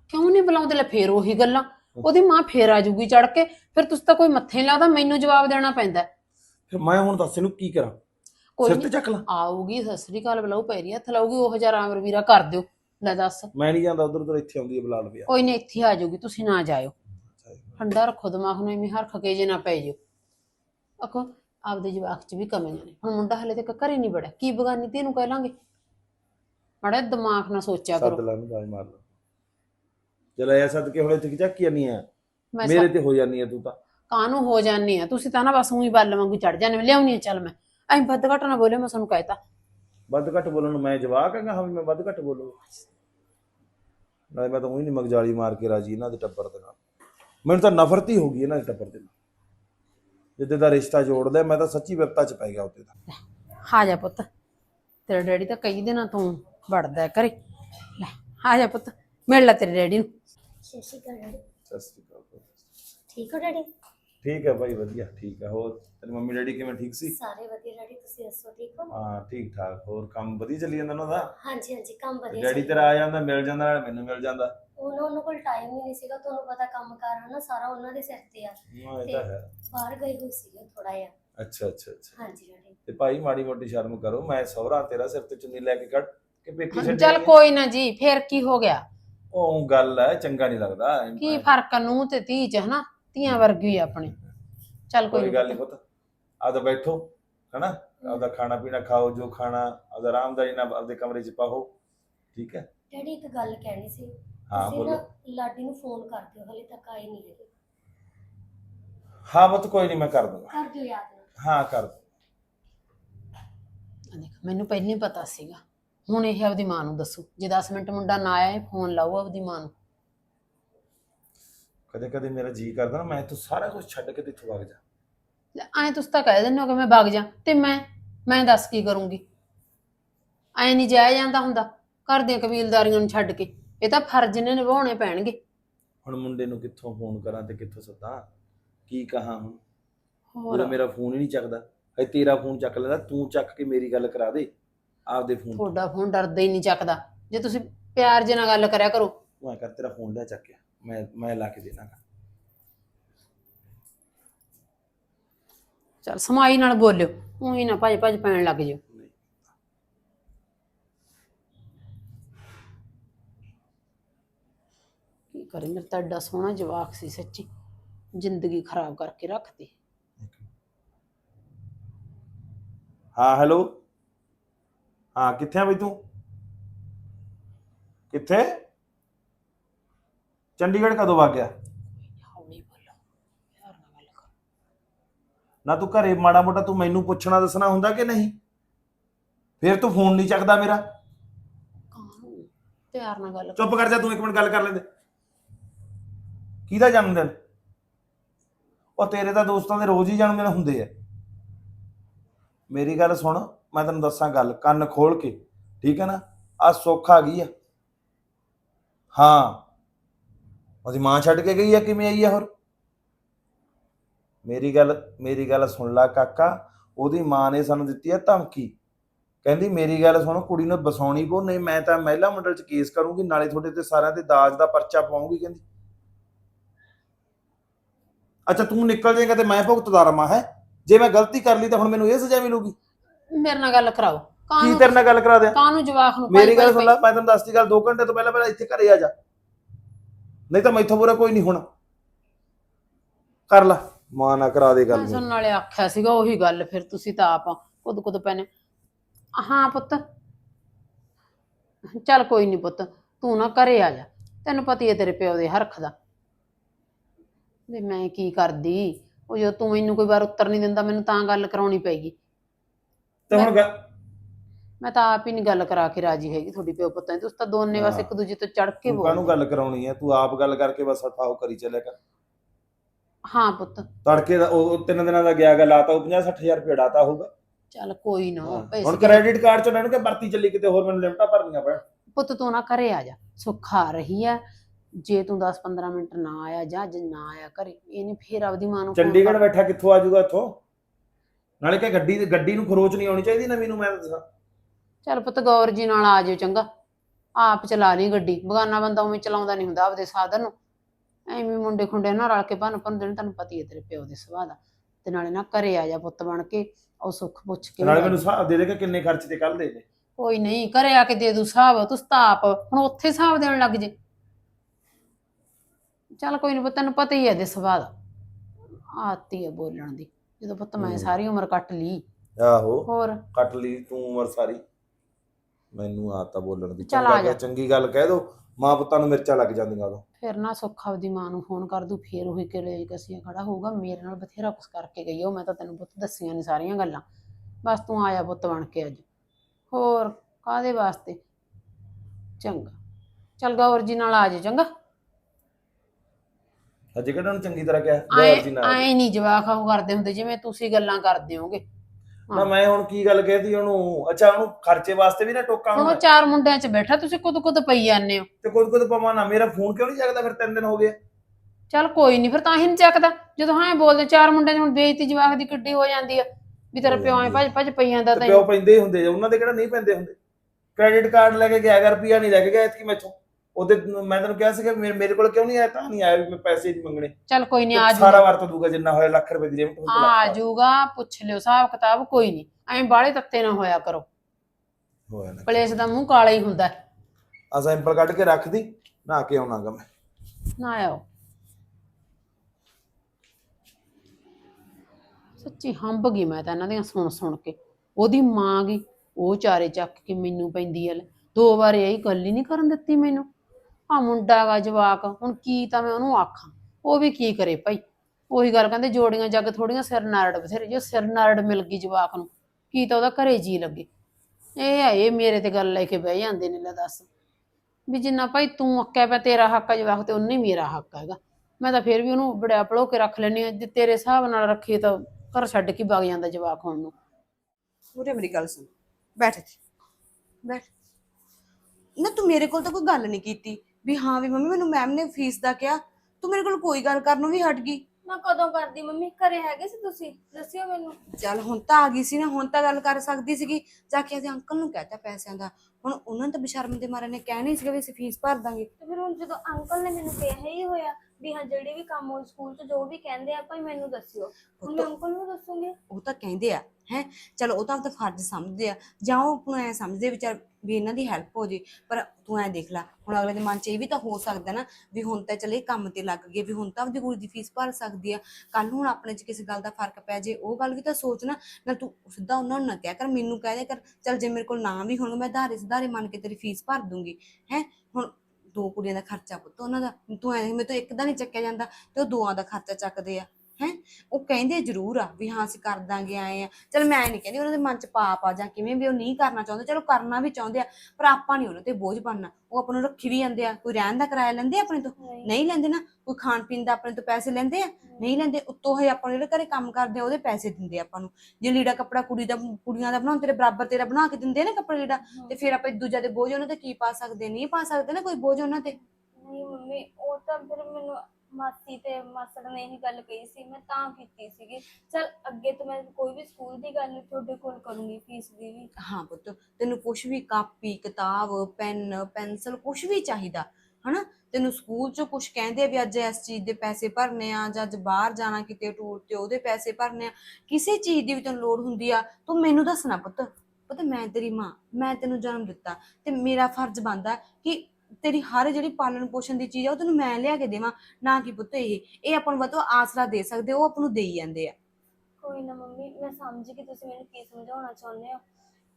ਕਿਉਂ ਨਹੀਂ ਬੁਲਾਉਂਦੇ ਲੈ ਫੇਰ ਉਹੀ ਗੱਲਾਂ। ਉਹਦੀ ਮਾਂ ਫੇਰ ਆ ਜੂਗੀ ਚੜ ਕੇ। ਫਿਰ ਤੁਸੀਂ ਤਾਂ ਕੋਈ ਮੱਥੇ ਨਹੀਂ ਲਾਉਂਦਾ ਮੈਨੂੰ ਜਵਾਬ ਦੇਣਾ ਪੈਂਦਾ ਫਿਰ ਮੈਂ ਹੁਣ ਦੱਸ ਇਹਨੂੰ ਕੀ ਕਰਾਂ? ਕੋਈ ਸਿਰ ਤੇ ਚੱਕ ਲਾਂ। ਆਊਗੀ ਸਤਿ ਸ੍ਰੀ ਅਕਾਲ ਬੁਲਾਓ ਪੈਰੀ ਹੱਥ ਲਾਊਗੀ ਉਹ ਹਜ਼ਾਰ ਆਮਰ ਵੀਰਾ ਕਰ ਦਿਓ। ਲੈ ਦੱਸ। ਮੈਂ ਨਹੀਂ ਜਾਂਦਾ ਉਧਰ ਉਧਰ ਇੱਥੇ ਆਉਂਦੀ ਹੈ ਬੁਲਾ ਲਵਿਆ ਕੋਈ ਨਹੀਂ ਇੱਥੇ ਆ ਜਾਊਗੀ ਤੁਸੀਂ ਨਾ ਜਾਇਓ। ਠੰਡਾ ਰੱਖੋ ਦਿਮਾਗ ਨੂੰ ਐਵੇਂ ਹਰਖ ਕੇ ਜੇ ਨਾ ਪੈ ਜਿਓ। ਅਕੋ ਆਪਦੇ ਜਵਾਕ ਚ ਵੀ ਕਮੀਆਂ ਨੇ। ਹੁਣ ਮੁੰਡਾ ਹਲੇ ਤੱਕ ਘਰੇ ਨਹੀਂ ਬੜਿਆ ਕੀ ਬਗਾਨੀ ਤੇ ਇਹਨੂੰ ਕਹਿ ਲਾਂਗੇ? ਮੜਾ ਦਿਮਾਗ ਨਾਲ ਸੋਚਿਆ ਸੱਦ ਕਰੋ ਲੈ ਨੂੰ ਬਾਜ ਮਾਰ ਲਾ। ਚਲ ਐ ਸੱਦ ਕੇ ਹੁਣ ਇੱਥੇ ਚੱਕੀ ਨਹੀਂ ਆ ਮੈਂ ਮੇਰੇ ਤੇ ਹੋ ਜਾਨੀ ਆ ਤੂੰ ਤਾਂ। ਕਾਹਨੂੰ ਹੋ ਜਾਨੀ ਆ ਤੁਸੀਂ ਤਾਂ ਨਾ ਬਸ ਉਹੀ ਬੱਲ ਵਾਂਗੂ ਚੜ ਜਾਂਦੇ ਹੋ, ਲਿਆਉਣੀ ਆ ਚੱਲ ਮੈਂ। ਐਂ ਵੱਧ ਘੱਟ ਨਾ ਬੋਲਿਓ ਮੈਂ ਤੁਹਾਨੂੰ ਕਹਿਤਾ ਵੱਧ ਘੱਟ ਬੋਲਣ ਨੂੰ ਮੈਂ ਜਵਾਕ ਹੈਗਾ ਹਾਂ ਵੀ ਮੈਂ ਵੱਧ ਘੱਟ ਬੋਲੂ। ਨਾਲੇ ਮੈਂ ਤਾਂ ਉਹੀ ਨਹੀਂ ਮਗਜਾਲੀ ਮਾਰ ਕੇ ਰਾਜੀ ਇਹਨਾਂ ਦੇ ਟੱਬਰ ਦੇ ਨਾਲ। ਮੈਨੂੰ ਤਾਂ ਨਫ਼ਰਤ ਹੀ ਹੋ ਗਈ ਇਹਨਾਂ ਦੇ ਟੱਬਰ ਦੇ ਨਾਲ। ਜਿੱਦੇ ਦਾ ਰਿਸ਼ਤਾ ਜੋੜਦਾ ਮੈਂ ਤਾਂ ਸੱਚੀ ਵਿਪਤਾ ਚ ਪੈ ਗਿਆ ਉੱਤੇ ਤਾਂ ਆ ਜਾ ਪੁੱਤ ਤੇਰਾ ਡੈਡੀ ਤਾਂ ਕਈ ਦਿਨਾਂ ਤੋਂ ਵੜਦਾ ਹੈ ਘਰੇ। ਲੈ ਆ ਜਾ ਪੁੱਤ ਮਿਲ ਲੈ ਤੇਰੇ ਡੈਡੀ ਨੂੰ। ਸਤਿ ਸ਼੍ਰੀ ਅਕਾਲ ਡੈਡੀ। ਸਤਿ ਸ਼੍ਰੀ ਅਕਾਲ ਠੀਕ ਹੋ ਡੈਡੀ? ਠੀਕ ਹੈ ਭਾਈ ਵਧੀਆ ਠੀਕ ਹੈ। ਹੋਰ ਤੇਰੀ ਮੰਮੀ ਡੈਡੀ ਕਿਵੇਂ ਠੀਕ ਸੀ? ਸਾਰੇ ਵਧੀਆ ਡੈਡੀ ਤੁਸੀਂ ਦੱਸੋ ਠੀਕ ਹੋ? ਹਾਂ ਠੀਕ ਠਾਕ। ਹੋਰ ਕੰਮ ਵਧੀਆ ਚੱਲੀ ਜਾਂਦਾ ਉਹਨਾਂ ਦਾ? ਹਾਂਜੀ ਹਾਂਜੀ ਕੰਮ ਵਧੀਆ ਡੈਡੀ ਤੇਰਾ ਆ ਜਾਂਦਾ ਮਿਲ ਜਾਂਦਾ ਨਾਲ ਮੈਨੂੰ ਮਿਲ ਜਾਂਦਾ। ਉਹਨਾਂ ਉਹਨਾਂ ਕੋਲ ਟਾਈਮ ਹੀ ਨਹੀਂ ਸੀਗਾ ਤੁਹਾਨੂੰ ਪਤਾ ਕੰਮ ਕਾਰ ਹੈ ਨਾ ਸਾਰਾ ਉਹਨਾਂ ਦੇ ਸਿਰ ਤੇ ਆ। ਹਾਂ ਇਹ ਤਾਂ ਹੈ। ਬਾਹਰ ਗਏ ਹੋਏ ਸੀਗੇ ਥੋੜਾ ਜਿਹਾ। ਅੱਛਾ ਅੱਛਾ ਅੱਛਾ। ਹਾਂਜੀ ਡੈਡੀ ਤੇ ਭਾਈ ਮਾੜੀ ਮੋਟੀ ਸ਼ਰਮ ਕਰੋ ਮੈਂ ਸਹੁਰਾ ਤੇਰਾ ਸਿਰ ਤੇ ਚੁੰਨੀ ਲੈ ਕੇ ਕੱਢ ਕੇ ਪੇਕੀ ਛੱਡੀ ਚੱਲ ਕੋਈ ਨਾ ਜੀ ਫੇਰ ਕੀ ਹੋ ਗਿਆ? ਉਹ ਗੱਲ ਹੈ ਚੰਗਾ ਨਹੀਂ ਲੱਗਦਾ। ਕੀ ਫ਼ਰਕ ਨੂੰ ਤੇ ਧੀ ਚ ਹਨਾ? ਧੀਆਂ ਵਰਗੀ ਹੀ ਆ ਆਪਣੇ। ਚੱਲ ਕੋਈ ਕੋਈ ਗੱਲ ਨਹੀਂ ਪੁੱਤ। ਆਦਾ ਬੈਠੋ ਹਨਾ? ਆਪਦਾ ਖਾਣਾ ਪੀਣਾ ਖਾਓ ਜੋ ਖਾਣਾ ਆਪਦਾ ਆਰਾਮਦਾਰੀ ਨਾਲ ਆਪਦੇ ਕਮਰੇ 'ਚ ਪਾਓ। ਠੀਕ ਹੈ? ਡੈਡੀ ਇੱਕ ਗੱਲ ਕਹਿਣੀ ਸੀ। ਹਾਂ ਤੁਸੀਂ ਬੋਲੋ। ਨਾ ਲਾਡੀ ਨੂੰ ਫੋਨ ਕਰ ਦਿਓ ਹਲੇ ਤੱਕ ਆਏ ਨਹੀਂ ਹੈਗੇ। ਹਾਂ ਪੁੱਤ ਕੋਈ ਨਹੀਂ ਮੈਂ ਕਰ ਦੂੰਗਾ। ਕਰ ਦਿਓ ਯਾਦ ਨਾਲ ਹਾਂ ਕਰ ਦੂੰ। ਆ ਦੇਖ ਮੈਨੂੰ ਪਹਿਲਾਂ ਹੀ ਪਤਾ ਸੀਗਾ। ਹੁਣ ਇਹ ਆਪਦੀ ਮਾਂ ਨੂੰ ਦੱਸੂ ਜੇ 10 ਮਿੰਟ ਮੁੰਡਾ ਨਾ ਆਇਆ ਇਹ ਫੋਨ ਲਾਊ ਆਪਦੀ ਮਾਂ ਨੂੰ। ਕਦੇ ਕਦੇ ਮੇਰਾ ਜੀ ਕਰਦਾ ਨਾ ਮੈਂ ਤੂੰ ਸਾਰਾ ਕੁਝ ਛੱਡ ਕੇ ਤੇ ਇੱਥੋਂ ਵਗ ਜਾ। ਲੈ ਐਂ ਤੁਸੀਂ ਤਾਂ ਕਹਿ ਦਿੰਦੇ ਹੋ ਕਿ ਮੈਂ ਵਗ ਜਾ ਤੇ ਮੈਂ ਮੈਂ ਦੱਸ ਕੀ ਕਰੂੰਗੀ? ਐਂ ਨਹੀਂ ਜਾਇਆ ਜਾਂਦਾ ਹੁੰਦਾ ਘਰ ਦੀਆਂ ਕਬੀਲਦਾਰੀਆਂ ਨੂੰ ਛੱਡ ਕੇ। ਇਹ ਤਾਂ ਫਰਜ਼ ਨੇ ਨਿਭਾਉਣੇ ਪੈਣਗੇ। ਹੁਣ ਮੁੰਡੇ ਨੂੰ ਕਿੱਥੋਂ ਫੋਨ ਕਰਾਂ ਤੇ ਕਿੱਥੋਂ ਸੱਦਾਂ? ਕੀ ਕਹਾਂ ਹੁਣ? ਹੋਰ। ਮੇਰਾ ਫੋਨ ਹੀ ਨਹੀਂ ਚੱਕਦਾ। ਹੈ ਤੇਰਾ ਫੋਨ ਚੱਕ ਲੈਂਦਾ ਤੂੰ ਚੱਕ ਕੇ ਮੇਰੀ ਗੱਲ ਕਰਾ ਦੇ ਆਪਦੇ ਫੋਨ ਤੋਂ। ਤੁਹਾਡਾ ਫੋਨ ਡਰਦਾ ਹੀ ਨਹੀਂ ਚੱਕਦਾ। ਜੇ ਤੁਸੀਂ ਪਿਆਰ ਜੇ ਨਾਲ ਗੱਲ ਕਰਿਆ ਕਰੋ। ਤੂੰ ਐਂ ਕਰ ਤੇਰਾ ਫੋਨ ਲੈ ਚੱਕਿਆ ਮੈਂ ਮੈਂ ਲਾ ਕੇ ਦੇਣਾਗਾ ਚਲ ਸਮਾਈ ਨਾਲ ਬੋਲਿਓ। ਉਹੀ ਨਾ ਭੱਜ ਭੱਜ ਪੈਣ ਲੱਗ ਜਿਓ। ਕਰੇ। ਮੇਰਾ ਤਾਂ ਐਡਾ ਸੋਹਣਾ ਜਵਾਕ ਸੀ ਸੱਚੀ। ਜ਼ਿੰਦਗੀ ਖਰਾਬ ਕਰਕੇ ਰੱਖਤੀ। ਹਾਂ ਹੈਲੋ? ਹਾਂ ਕਿੱਥੇ ਆ ਬਈ ਤੂੰ? ਕਿੱਥੇ? ਚੰਡੀਗੜ੍ਹ ਕਦੋਂ ਵਗ ਗਿਆ? ਹੌਲੀ ਬੋਲੋ। ਯਾਰ ਨਾਲ ਗੱਲ ਕਰ। ਨਾ ਤੂੰ ਘਰੇ ਮਾੜਾ ਮੋਟਾ ਤੂੰ ਮੈਨੂੰ ਪੁੱਛਣਾ ਦੱਸਣਾ ਹੁੰਦਾ ਕਿ ਨਹੀਂ? ਫਿਰ ਤੂੰ ਫੋਨ ਨਹੀਂ ਚੱਕਦਾ ਮੇਰਾ। ਕਾਹਨੂੰ ਪਿਆਰ ਨਾਲ ਗੱਲ ਕਰ ਚੁੱਪ ਕਰ ਜਾ ਤੂੰ ਇੱਕ ਮਿੰਟ ਗੱਲ ਕਰ ਲੈਂਦੇ। ਕਿਹਦਾ ਜਨਮ ਦਿਨ? ਉਹ ਤੇਰੇ ਤਾਂ ਦੋਸਤਾਂ ਦੇ ਰੋਜ਼ ਹੀ ਜਨਮ ਦਿਨ ਹੁੰਦੇ ਆ। ਮੇਰੀ ਗੱਲ ਸੁਣ, ਮੈਂ ਤੈਨੂੰ ਦੱਸਾਂ ਗੱਲ, ਕੰਨ ਖੋਲ ਕੇ, ਠੀਕ ਹੈ ਨਾ? ਆ ਸੁੱਖ ਆ ਗਈ ਆ। ਹਾਂ। ਉਹਦੀ ਮਾਂ ਛੱਡ ਕੇ ਗਈ ਆ, ਕਿਵੇਂ ਆਈ ਆ ਹੋਰ? ਮੇਰੀ ਗੱਲ ਮੇਰੀ ਗੱਲ ਸੁਣ ਲੈ ਕਾਕਾ, ਉਹਦੀ ਮਾਂ ਨੇ ਸਾਨੂੰ ਦਿੱਤੀ ਆ ਧਮਕੀ। ਕਹਿੰਦੀ, ਮੇਰੀ ਗੱਲ ਸੁਣ, ਕੁੜੀ ਨੂੰ ਬਸਾਉਣੀ ਪਊ ਨਹੀਂ ਮੈਂ ਤਾਂ ਮਹਿਲਾ ਮੰਡਲ 'ਚ ਕੇਸ ਕਰੂੰਗੀ, ਨਾਲੇ ਤੁਹਾਡੇ ਤੇ ਸਾਰਿਆਂ ਤੇ ਦਾਜ ਦਾ ਪਰਚਾ ਪਾਉਂਗੀ ਕਹਿੰਦੀ। ਅੱਛਾ ਤੂੰ ਨਿਕਲ ਜਾਏਗਾ ਤੇ ਮੈਂ ਭੁਗਤਦਾ ਰਵਾਂ ਹੈ? ਜੇ ਮੈਂ ਗਲਤੀ ਕਰ ਲਈ ਤਾਂ ਹੁਣ ਮੈਨੂੰ ਇਹ ਸਜ਼ਾ ਮਿਲੂਗੀ। ਮੇਰੇ ਨਾਲ ਗੱਲ ਕਰਾਓ। ਕੀ ਤੇਰੇ ਨਾਲ ਗੱਲ ਕਰਾ ਦਿਆਂ? ਕਾਹਨੂੰ ਜਵਾਖ ਨੂੰ ਮੇਰੀ ਗੱਲ ਸੁਣ ਲੈ ਮੈਂ ਤੈਨੂੰ ਦੱਸਦੀ ਗੱਲ 2 ਘੰਟੇ ਤੋਂ ਪਹਿਲਾਂ ਪਹਿਲਾਂ ਇੱਥੇ ਘਰੇ ਆ ਜਾ। ਨਹੀਂ ਤਾਂ ਮੈਥੋਂ ਬੁਰਾ ਕੋਈ ਨਹੀਂ ਹੋਣਾ। ਕਰ ਲੈ। ਮਾਂ ਨਾ ਕਰਾ ਦੇ ਗੱਲ। ਸੁਣਨ ਵਾਲੇ ਆਖਿਆ ਸੀਗਾ ਉਹੀ ਗੱਲ ਫਿਰ ਤੁਸੀਂ ਤਾਂ ਆਪ ਕੁਦ ਕੁਦ ਪੈਨੇ ਹਾਂ ਪੁੱਤ। ਚੱਲ ਕੋਈ ਨਹੀਂ ਪੁੱਤ ਤੂੰ ਨਾ ਘਰੇ ਆ ਜਾ। ਤੈਨੂੰ ਪਤੀ ਹੈ ਤੇਰੇ ਪਿਓ ਦੇ ਹਰਖ ਦਾ। ਵੀ ਮੈਂ ਕੀ ਕਰਦੀ? ਉਹ ਜੋ ਤੂੰ ਮੈਨੂੰ ਕੋਈ ਵਾਰ ਉੱਤਰ ਨਹੀਂ ਦਿੰਦਾ ਮੈਨੂੰ ਤਾਂ ਗੱਲ ਕਰਾਉਣੀ ਪੈਗੀ ਤੇ ਹੁਣ ਮੈਂ ਤਾਂ ਆਪ ਹੀ ਨਹੀਂ ਗੱਲ ਕਰਾ ਕੇ ਰਾਜੀ ਹੈਗੀ ਤੁਹਾਡੀ ਪਿਓ ਪੁੱਤਾਂ ਦੀ। ਤੁਸੀਂ ਤਾਂ ਦੋਨੇ ਬਸ ਇੱਕ ਦੂਜੇ ਤੋਂ ਚੜ ਕੇ ਤੂੰ ਕਾਹਨੂੰ ਬੋਲ ਗੱਲ ਕਰਾਉਣੀ ਹੈ ਤੂੰ ਆਪ ਗੱਲ ਕਰਕੇ ਬਸ ਹਟਾਓ ਕਰੀ ਚੱਲਿਆ ਕਰ। ਹਾਂ ਪੁੱਤ। ਤੜਕੇ ਦਾ ਉਹ ਉਹ ਤਿੰਨ ਦਿਨਾਂ ਦਾ ਗਿਆ ਗਾ ਲਾਤਾ ਉਹ 50 60000 ਰੁਪਏ ਡਾਤਾ ਹੋਊਗਾ। ਚੱਲ ਕੋਈ ਨਾ ਹੁਣ ਪੈਸੇ ਕ੍ਰੈਡਿਟ ਕਾਰਡ ਚ ਮੈਨੂੰ ਕਿ ਭਰਤੀ ਚੱਲੀ ਕਿਤੇ ਹੋਰ ਮੈਨੂੰ ਲਿਮਟਾਂ ਭਰਨੀਆਂ ਪੈਣ। ਪੁੱਤ ਤੂੰ ਨਾ ਘਰੇ ਆ ਜਾ। ਸੁੱਖ ਆ ਰਹੀ ਆ। ਜੇ ਤੂੰ 10-15 ਮਿੰਟ ਨਾ ਆਇਆ ਜਾਂ ਜੇ ਨਾ ਆਇਆ ਘਰੇ ਇਹਨੇ ਫੇਰ ਆਪਦੀ ਮਾਂ ਨੂੰ phone ਚੰਡੀਗੜ੍ਹ ਕਰ- ਬੈਠਾ ਕਿੱਥੋਂ ਆ ਜਾਊਗਾ ਇੱਥੋਂ? ਨਾਲੇ ਕਿ ਗੱਡੀ ਗੱਡੀ ਨੂੰ ਖਰੋਚ ਨਹੀਂ ਆਉਣੀ ਚਾਹੀਦੀ ਨਵੀਂ ਨੂੰ ਮੈਂ ਦੱਸਾਂ। ਚੱਲ ਪੁੱਤ ਗੌਰ ਜੀ ਨਾਲ ਆ ਜਾਓ ਚੰਗਾ। ਆਪ ਚਲਾ ਲਈ ਗੱਡੀ। ਬਗਾਨਾ ਬੰਦਾ ਉਵੇਂ ਚਲਾਉਂਦਾ ਨਹੀਂ ਹੁੰਦਾ ਆਪਦੇ ਸਾਧਨ ਨੂੰ। ਐਵੇਂ ਮੁੰਡੇ ਖੁੰਡੇ ਨਾਲ ਰਲ ਕੇ ਭੰਨ ਭੰਨ ਦੇਣ ਤੈਨੂੰ ਪਤੀ ਹੈ ਤੇਰੇ ਪਿਓ ਦੇ ਸੁਭਾਅ ਦਾ। ਤੇ ਨਾਲੇ ਨਾ ਘਰੇ ਆ ਜਾ ਪੁੱਤ ਬਣ ਕੇ ਉਹ ਸੁੱਖ ਪੁੱਛ ਕੇ ਨਾਲੇ ਮੈਨੂੰ ਹਿਸਾਬ ਦੇ ਦੇ ਕਿ ਕਿੰਨੇ ਖਰਚ ਤੇ ਕੱਲ ਦੇ ਦੇ ਕੋਈ ਨਹੀਂ ਘਰੇ ਆ ਕੇ ਦੇ ਦੂ ਹਿਸਾਬ ਤੂੰ ਤਾਂ ਆਪ ਹੁਣ ਉੱਥੇ ਹਿਸਾਬ ਦੇਣ ਲੱਗ ਜੇ। ਚੱਲ ਕੋਈ ਨਹੀਂ ਪੁੱਤ ਤੈਨੂੰ ਪਤਾ ਹੀ ਹੈ ਦੇ ਸੁਭਾਅ ਦਾ। ਆਤੀ ਹੈ ਬੋਲਣ ਦੀ। ਜਦੋਂ ਪੁੱਤ ਮੈਂ ਹੂੰ। ਸਾਰੀ ਉਮਰ ਕੱਟ ਲਈ। ਆਹੋ। ਹੋਰ? ਕੱਟ ਲਈ ਤੂੰ ਉਮਰ ਸਾਰੀ। ਮੈਨੂੰ ਆਤਾ ਬੋਲਣ ਦੀ ਚੱਲ ਚੰਗਾ ਆ ਜਾ। ਚੰਗੀ ਗੱਲ ਕਹਿ ਦੋ। ਮਾਂ ਪੁੱਤਾਂ ਨੂੰ ਮਿਰਚਾਂ ਲੱਗ ਜਾਂਦੀਆਂ ਉਦੋਂ। ਫਿਰ ਨਾ ਸੁੱਖ ਆਪਦੀ ਮਾਂ ਨੂੰ ਫੋਨ ਕਰ ਦੂ ਫੇਰ ਉਹੀ ਕਿਲੇ ਕਸੀਆਂ ਖੜਾ ਹੋਊਗਾ। ਮੇਰੇ ਨਾਲ ਬਥੇਰਾ ਕੁਛ ਕਰਕੇ ਗਈ ਉਹ ਮੈਂ ਤਾਂ ਤੈਨੂੰ ਪੁੱਤ ਦੱਸੀਆਂ ਨਹੀਂ ਸਾਰੀਆਂ ਗੱਲਾਂ। ਬਸ ਤੂੰ ਆਇਆ ਪੁੱਤ ਬਣ ਕੇ ਅੱਜ। ਹੋਰ ਕਾਦੇ ਵਾਸਤੇ? ਚੰਗਾ। ਚੱਲ ਗੌਰ ਜੀ ਨਾਲ ਆ ਜਾ ਚੰਗਾ। ਅੱਜ ਕਿਹੜਾ ਨੂੰ ਚੰਗੀ ਤਰ੍ਹਾਂ ਕਿਹਾ? ਜੀ ਨਾਲ ਆਏ ਨਹੀਂ ਜਵਾਕ ਉਹ ਕਰਦੇ ਹੁੰਦੇ ਜਿਵੇਂ ਤੁਸੀਂ ਗੱਲਾਂ ਕਰਦੇ ਹੋਗੇ ਨਾ ਮੈਂ ਹੁਣ ਕੀ ਗੱਲ ਕਹਿਦੀ ਉਹਨੂੰ? ਅੱਛਾ ਉਹਨੂੰ ਖਰਚੇ ਵਾਸਤੇ ਵੀ ਨਾ ਟੋਕਾ ਹੁਣ ਉਹ ਚਾਰ ਮੁੰਡਿਆਂ 'ਚ ਬੈਠਾ ਤੁਸੀਂ ਕੁਦ ਕੁਦ ਪਈ ਜਾਂਦੇ ਹੋ। ਤੇ ਕੁਝ ਕੁਝ ਪਵਾ ਨਾ ਮੇਰਾ ਫੋਨ ਕਿਉਂ ਨਹੀਂ ਜਗਦਾ ਫਿਰ ਤਿੰਨ ਦਿਨ ਹੋ ਗਏ? ਚੱਲ ਕੋਈ ਨਹੀਂ ਫਿਰ ਤਾਂ ਹੀ ਨਹੀਂ ਚੱਕਦਾ। ਜਦੋਂ ਹਾਂ ਬੋਲਦੇ ਚਾਰ ਮੁੰਡਿਆਂ 'ਚ ਹੁਣ ਬੇਇੱਜ਼ਤੀ ਜਵਾਕ ਦੀ ਕਿੱਡੀ ਹੋ ਜਾਂਦੀ ਆ। ਵੀ ਤੇਰਾ ਪਿਓ ਐ ਭੱਜ ਭੱਜ ਪਈ ਜਾਂਦਾ ਤੇ ਤਾਂ ਪਿਓ ਪੈਂਦੇ ਹੀ ਹੁੰਦੇ ਆ, ਉਹਨਾਂ ਦੇ ਕਿਹੜਾ ਨਹੀਂ ਪੈਂਦੇ ਹੁੰਦੇ? ਕ੍ਰੈਡਿਟ ਕਾਰਡ ਲੈ ਕੇ ਗਿਆ ਅਗਰ ਰੁਪਿਆ ਨਹੀਂ ਲੈ ਕੇ ਗਿਆ ਇਤਕੀ ਮੈਥੋਂ। ਉਹਦੇ ਮੈਂ ਤੈਨੂੰ ਕਿਹਾ ਸੀਗਾ ਮੇਰੇ ਮੇਰੇ ਕੋਲ ਕਿਉਂ ਨਹੀਂ ਆਇਆ? ਤਾਂ ਨਹੀਂ ਆਇਆ ਵੀ ਮੈਂ ਪੈਸੇ ਨਹੀਂ ਮੰਗਣੇ। ਚੱਲ ਕੋਈ ਨਹੀਂ ਆ ਸਾਰਾ ਵਾਰ ਤੋਂ ਦੂਗਾ ਜਿੰਨਾ ਹੋਇਆ ਲੱਖ ਰੁਪਏ ਦੀ ਲਿਮਟ ਹੁਣ ਤਾਂ ਆ ਜਾਊਗਾ ਪੁੱਛ ਲਿਓ ਹਿਸਾਬ ਕਿਤਾਬ ਕੋਈ ਨਹੀਂ। ਐਂ ਬਾਲੇ ਤੱਤੇ ਨਾ ਹੋਇਆ ਕਰੋ। ਹੋਇਆ ਨਾ ਕਲੇਸ਼ ਦਾ ਮੂੰਹ ਕਾਲਾ ਹੀ ਹੁੰਦਾ। ਹੈ। ਆ ਸੈਂਪਲ ਕੱਢ ਕੇ ਰੱਖ ਦੀ ਨਹਾ ਕੇ ਆਉਣਾਗਾ ਮੈਂ। ਨਾ ਆਓ ਸੱਚੀ ਹੰਬ ਗਈ ਮੈਂ ਤਾਂ ਇਹਨਾਂ ਦੀਆਂ ਸੁਣ ਸੁਣ ਕੇ। ਉਹਦੀ ਮਾਂ ਗਈ ਉਹ ਚਾਰੇ ਚੱਕ ਕੇ ਮੈਨੂੰ ਪੈਂਦੀ ਐ। ਦੋ ਵਾਰ ਇਹ ਗੱਲ ਹੀ ਨਹੀਂ ਕਰਨ ਦਿੱਤੀ ਮੈਨੂੰ। ਆ ਮੁੰਡਾ ਗਾ ਜਵਾਕ, ਹੁਣ ਕੀ ਤਾਂ ਮੈਂ ਉਹਨੂੰ ਆਖਾਂ? ਉਹ ਵੀ ਕੀ ਕਰੇ ਭਾਈ? ਉਹੀ ਗੱਲ ਕਹਿੰਦੇ ਜੋੜੀਆਂ ਜੱਗ ਥੋੜੀਆਂ ਸਿਰ ਨਾਰੜ ਬਥੇਰੇ, ਜੋ ਸਿਰ ਨਾਰੜ ਮਿਲ ਗਈ ਜਵਾਕ ਨੂੰ, ਕੀ ਤਾਂ ਉਹਦਾ ਘਰੇ ਜੀ ਲੱਗੇ? ਇਹ ਆ ਇਹ ਮੇਰੇ ਤੇ ਗੱਲ ਲੈ ਕੇ ਬਹਿ ਜਾਂਦੇ ਨੇ, ਲੈ ਦੱਸ। ਵੀ ਜਿੰਨਾ ਭਾਈ ਤੂੰ ਅੱਕਿਆ ਪਿਆ, ਤੇਰਾ ਹੱਕ ਆ ਜਵਾਕ ਤੇ ਉਨਾ ਹੀ ਮੇਰਾ ਹੱਕ ਹੈਗਾ। ਮੈਂ ਤਾਂ ਫਿਰ ਵੀ ਉਹਨੂੰ ਬੜਿਆ ਪਲੋ ਕੇ ਰੱਖ ਲੈਣੀ ਆ ਜੇ ਤੇਰੇ ਹਿਸਾਬ ਨਾਲ ਰੱਖੀ ਤਾਂ ਘਰ ਛੱਡ ਕੇ ਵਗ ਜਾਂਦਾ ਜਵਾਕ ਹੁਣ ਨੂੰ। ਉਰੇ ਮੇਰੀ ਗੱਲ ਸੁਣ, ਬੈਠ ਇੱਥੇ। ਬੈਠ। ਨਾ ਤੂੰ ਮੇਰੇ ਕੋਲ ਤਾਂ ਕੋਈ ਗੱਲ ਨਹੀਂ ਕੀਤੀ। ਵੀ ਹਾਂ ਵੀ ਮੰਮੀ ਮੈਨੂੰ ਮੈਮ ਨੇ ਫੀਸ ਦਾ ਕਿਹਾ ਤੂੰ ਮੇਰੇ ਕੋਲ ਕੋਈ ਗੱਲ ਕਰਨ ਨੂੰ ਵੀ ਹਟ ਗਈ। ਮੈਂ ਕਦੋਂ ਕਰਦੀ ਮੰਮੀ? ਘਰੇ ਹੈਗੇ ਸੀ ਤੁਸੀਂ? ਦੱਸਿਓ ਮੈਨੂੰ। ਚੱਲ ਹੁਣ ਤਾਂ ਆ ਗਈ ਸੀ ਨਾ ਹੁਣ ਤਾਂ ਗੱਲ ਕਰ ਸਕਦੀ ਸੀਗੀ। ਜਾ ਕੇ ਉਹਦੇ ਅੰਕਲ ਨੂੰ ਕਹਿਤਾ ਪੈਸਿਆਂ ਦਾ। ਹੁਣ ਉਹਨਾਂ ਨੇ ਤਾਂ ਬਸ਼ਰਮ ਦੇ ਮਾਰੇ ਨੇ ਕਹਿਣਾ ਹੀ ਸੀਗਾ ਵੀ ਅਸੀਂ ਫੀਸ ਭਰ ਦਾਂਗੇ। ਤੇ ਫਿਰ ਹੁਣ ਜਦੋਂ ਅੰਕਲ ਨੇ ਮੈਨੂੰ ਕਿਹਾ ਹੀ ਹੋਇਆ ਵੀ ਹਾਂ ਜਿਹੜੇ ਵੀ ਕੰਮ ਹੋ ਸਕੂਲ 'ਚ ਜੋ ਵੀ ਕਹਿੰਦੇ ਆ ਭਾਈ ਮੈਨੂੰ ਦੱਸਿਓ। ਹੁਣ ਮੈਂ ਅੰਕਲ ਨੂੰ ਦੱਸੂਗੀ। ਉਹ ਤਾਂ ਕਹਿੰਦੇ ਆ ਹੈ? ਚਲੋ ਉਹ ਤਾਂ ਆਪਦਾ ਫਰਜ਼ ਸਮਝਦੇ ਆ। ਜਾਂ ਉਹ ਆਪਣਾ ਐ ਸਮਝਦੇ ਵਿਚਾਰ ਵੀ ਇਹਨਾਂ ਦੀ ਹੈਲਪ ਹੋ ਜੇ ਪਰ ਤੂੰ ਐ ਦੇਖ ਲੈ ਹੁਣ ਅਗਲੇ ਦੇ ਮਨ 'ਚ ਇਹ ਵੀ ਤਾਂ ਹੋ ਸਕਦਾ ਨਾ ਵੀ ਹੁਣ ਤਾਂ ਚਲੇ ਕੰਮ ਤੇ ਲੱਗ ਗਏ ਵੀ ਹੁਣ ਤਾਂ ਆਪਦੀ ਕੁੜੀ ਦੀ ਫੀਸ ਭਰ ਸਕਦੀ ਆ। ਕੱਲ ਨੂੰ ਹੁਣ ਆਪਣੇ 'ਚ ਕਿਸੇ ਗੱਲ ਦਾ ਫ਼ਰਕ ਪੈ ਜੇ ਉਹ ਗੱਲ ਵੀ ਤਾਂ ਸੋਚ ਨਾ ਨਾ ਤੂੰ ਸਿੱਧਾ ਉਹਨਾਂ ਨੂੰ ਨਾ ਕਹਿ ਕਰ ਮੈਨੂੰ ਕਹਿ ਦਿਆ ਕਰ ਚਲ ਜੇ ਮੇਰੇ ਕੋਲ ਨਾ ਵੀ ਹੋਣ ਮੈਂ ਧਾਰੇ ਸੁਧਾਰੇ ਮੰਨ ਕੇ ਤੇਰੀ ਫੀਸ ਭਰ ਦੂੰਗੀ ਹੈ? ਹੁਣ ਦੋ ਕੁੜੀਆਂ ਦਾ ਖਰਚਾ ਪੁੱਤ, ਉਹਨਾਂ ਦਾ, ਤੂੰ ਐ ਮੈਂ ਤੋਂ ਇੱਕ ਦਾ ਨਹੀਂ ਚੱਕਿਆ ਜਾਂਦਾ ਤੇ ਉਹ ਦੋਆਂ ਦਾ ਖਰਚਾ ਚੱਕਦੇ ਆ। ਹੈ? ਉਹ ਕਹਿੰਦੇ ਜ਼ਰੂਰ ਆ ਵੀ ਹਾਂ ਅਸੀਂ ਕਰ ਦਾਂਗੇ ਆਏ ਆ। ਚਲ ਮੈਂ ਨਹੀਂ ਕਹਿੰਦੀ ਉਹਨਾਂ ਦੇ ਮਨ ਚ ਪਾਪ ਆ ਜਾਂ ਕਿਵੇਂ ਵੀ ਉਹ ਨਹੀਂ ਕਰਨਾ ਚਾਹੁੰਦੇ। ਚਲੋ ਕਰਨਾ ਵੀ ਚਾਹੁੰਦੇ ਆ ਪਰ ਆਪਾਂ ਨਹੀਂ ਉਹਨਾਂ ਤੇ ਬੋਝ ਬਣਨਾ। ਉਹ ਆਪਾਂ ਨੂੰ ਰੱਖੀ ਵੀ ਜਾਂਦੇ ਆ। ਕੋਈ ਰਹਿਣ ਦਾ ਕਿਰਾਇਆ ਲੈਂਦੇ ਆ ਆਪਣੇ ਤੋਂ? ਨਹੀਂ। ਲੈਂਦੇ ਨਾ? ਕੋਈ ਖਾਣ ਪੀਣ ਦਾ ਆਪਣੇ ਤੋਂ ਪੈਸੇ ਲੈਂਦੇ ਆ? ਨਹੀਂ। ਲੈਂਦੇ? ਉੱਤੋਂ ਇਹ ਆਪਾਂ ਜਿਹੜੇ ਘਰੇ ਕੰਮ ਕਰਦੇ ਆ ਉਹਦੇ ਪੈਸੇ ਦਿੰਦੇ ਆ ਆਪਾਂ ਨੂੰ। ਜੇ ਲੀੜਾ ਕੱਪੜਾ ਕੁੜੀ ਦਾ ਕੁੜੀਆਂ ਦਾ ਬਣਾਉਣ ਤੇਰੇ ਬਰਾਬਰ ਤੇਰਾ ਬਣਾ ਕੇ ਦਿੰਦੇ ਆ ਨਾ ਕੱਪੜਾ ਲੀੜਾ ਤੇ ਫਿਰ ਆਪਾਂ ਦੂਜੇ ਦੇ ਬੋਝ ਉਹਨਾਂ ਤੇ ਕੀ ਪਾ ਸਕਦੇ ਨਹੀਂ ਪਾ ਸਕਦੇ ਨਾ ਕੋਈ ਬੋਝ ਉਹਨਾਂ ਤੇ? ਨਹੀਂ ਮੰਮੀ ਉਹ ਤਾਂ ਫਿਰ ਮੈਨੂੰ ਮਾਸੀ ਤੇ ਮਾਸੜ ਨੇ ਇਹ ਗੱਲ ਕਹੀ ਸੀ, ਮੈਂ ਤਾਂ ਕੀਤੀ ਸੀਗੀ। ਚਲ ਅੱਗੇ ਤੋਂ ਮੈਂ ਕੋਈ ਵੀ ਸਕੂਲ ਦੀ ਗੱਲ ਤੁਹਾਡੇ ਕੋਲ ਕਰੂੰਗੀ ਫੀਸ ਦੀ ਵੀ। ਹਾਂ ਪੁੱਤ, ਤੈਨੂੰ ਕੁਝ ਵੀ ਕਾਪੀ, ਕਿਤਾਬ, ਪੈਨ, ਪੈਨਸਲ ਕੁਝ ਵੀ ਚਾਹੀਦਾ, ਹਨਾ? ਤੈਨੂੰ ਸਕੂਲ ਚੋਂ ਕੁਝ ਕਹਿੰਦੇ ਵੀ ਅੱਜ ਇਸ ਚੀਜ਼ ਦੇ ਪੈਸੇ ਭਰਨੇ ਆ, ਜਾਂ ਅੱਜ ਬਾਹਰ ਜਾਣਾ ਕਿਤੇ ਟੂਰ ਤੇ ਉਹਦੇ ਪੈਸੇ ਭਰਨੇ ਆ, ਕਿਸੇ ਚੀਜ਼ ਦੀ ਵੀ ਤੈਨੂੰ ਲੋੜ ਹੁੰਦੀ ਆ, ਤੂੰ ਮੈਨੂੰ ਦੱਸਣਾ ਪੁੱਤ। ਪੁੱਤ ਮੈਂ ਤੇਰੀ ਮਾਂ, ਮੈਂ ਤੈਨੂੰ ਜਨਮ ਦਿੱਤਾ ਤੇ ਮੇਰਾ ਫਰਜ਼ ਬਣਦਾ ਕਿ ਤੇਰੀ ਹਰ ਜਿਹੜੀ ਪਾਲਣ ਪੋਸ਼ਣ ਦੀ ਚੀਜ਼ ਆ ਉਹ ਤੈਨੂੰ ਮੈਂ ਲਿਆ ਕੇ ਦੇਵਾਂ। ਨਾ ਕਿ ਪੁੱਤ ਇਹ ਇਹ ਆਪਾਂ ਨੂੰ ਆਸਰਾ ਦੇ ਸਕਦੇ ਉਹ ਆਪਾਂ ਨੂੰ ਦੇਈ ਜਾਂਦੇ ਆ। ਕੋਈ ਨਾ ਮੰਮੀ ਮੈਂ ਸਮਝ ਗਈ ਤੁਸੀਂ ਮੈਨੂੰ ਕੀ ਸਮਝਾਉਣਾ ਚਾਹੁੰਦੇ ਹੋ।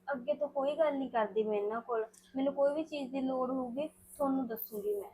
ਅੱਗੇ ਤੋਂ ਕੋਈ ਗੱਲ ਨਹੀਂ ਕਰਦੀ ਮੈਂ ਇਹਨਾਂ ਕੋਲ। ਮੈਨੂੰ ਕੋਈ ਵੀ ਚੀਜ਼ ਦੀ ਲੋੜ ਹੋਊਗੀ ਤੁਹਾਨੂੰ ਦੱਸੂਗੀ ਮੈਂ।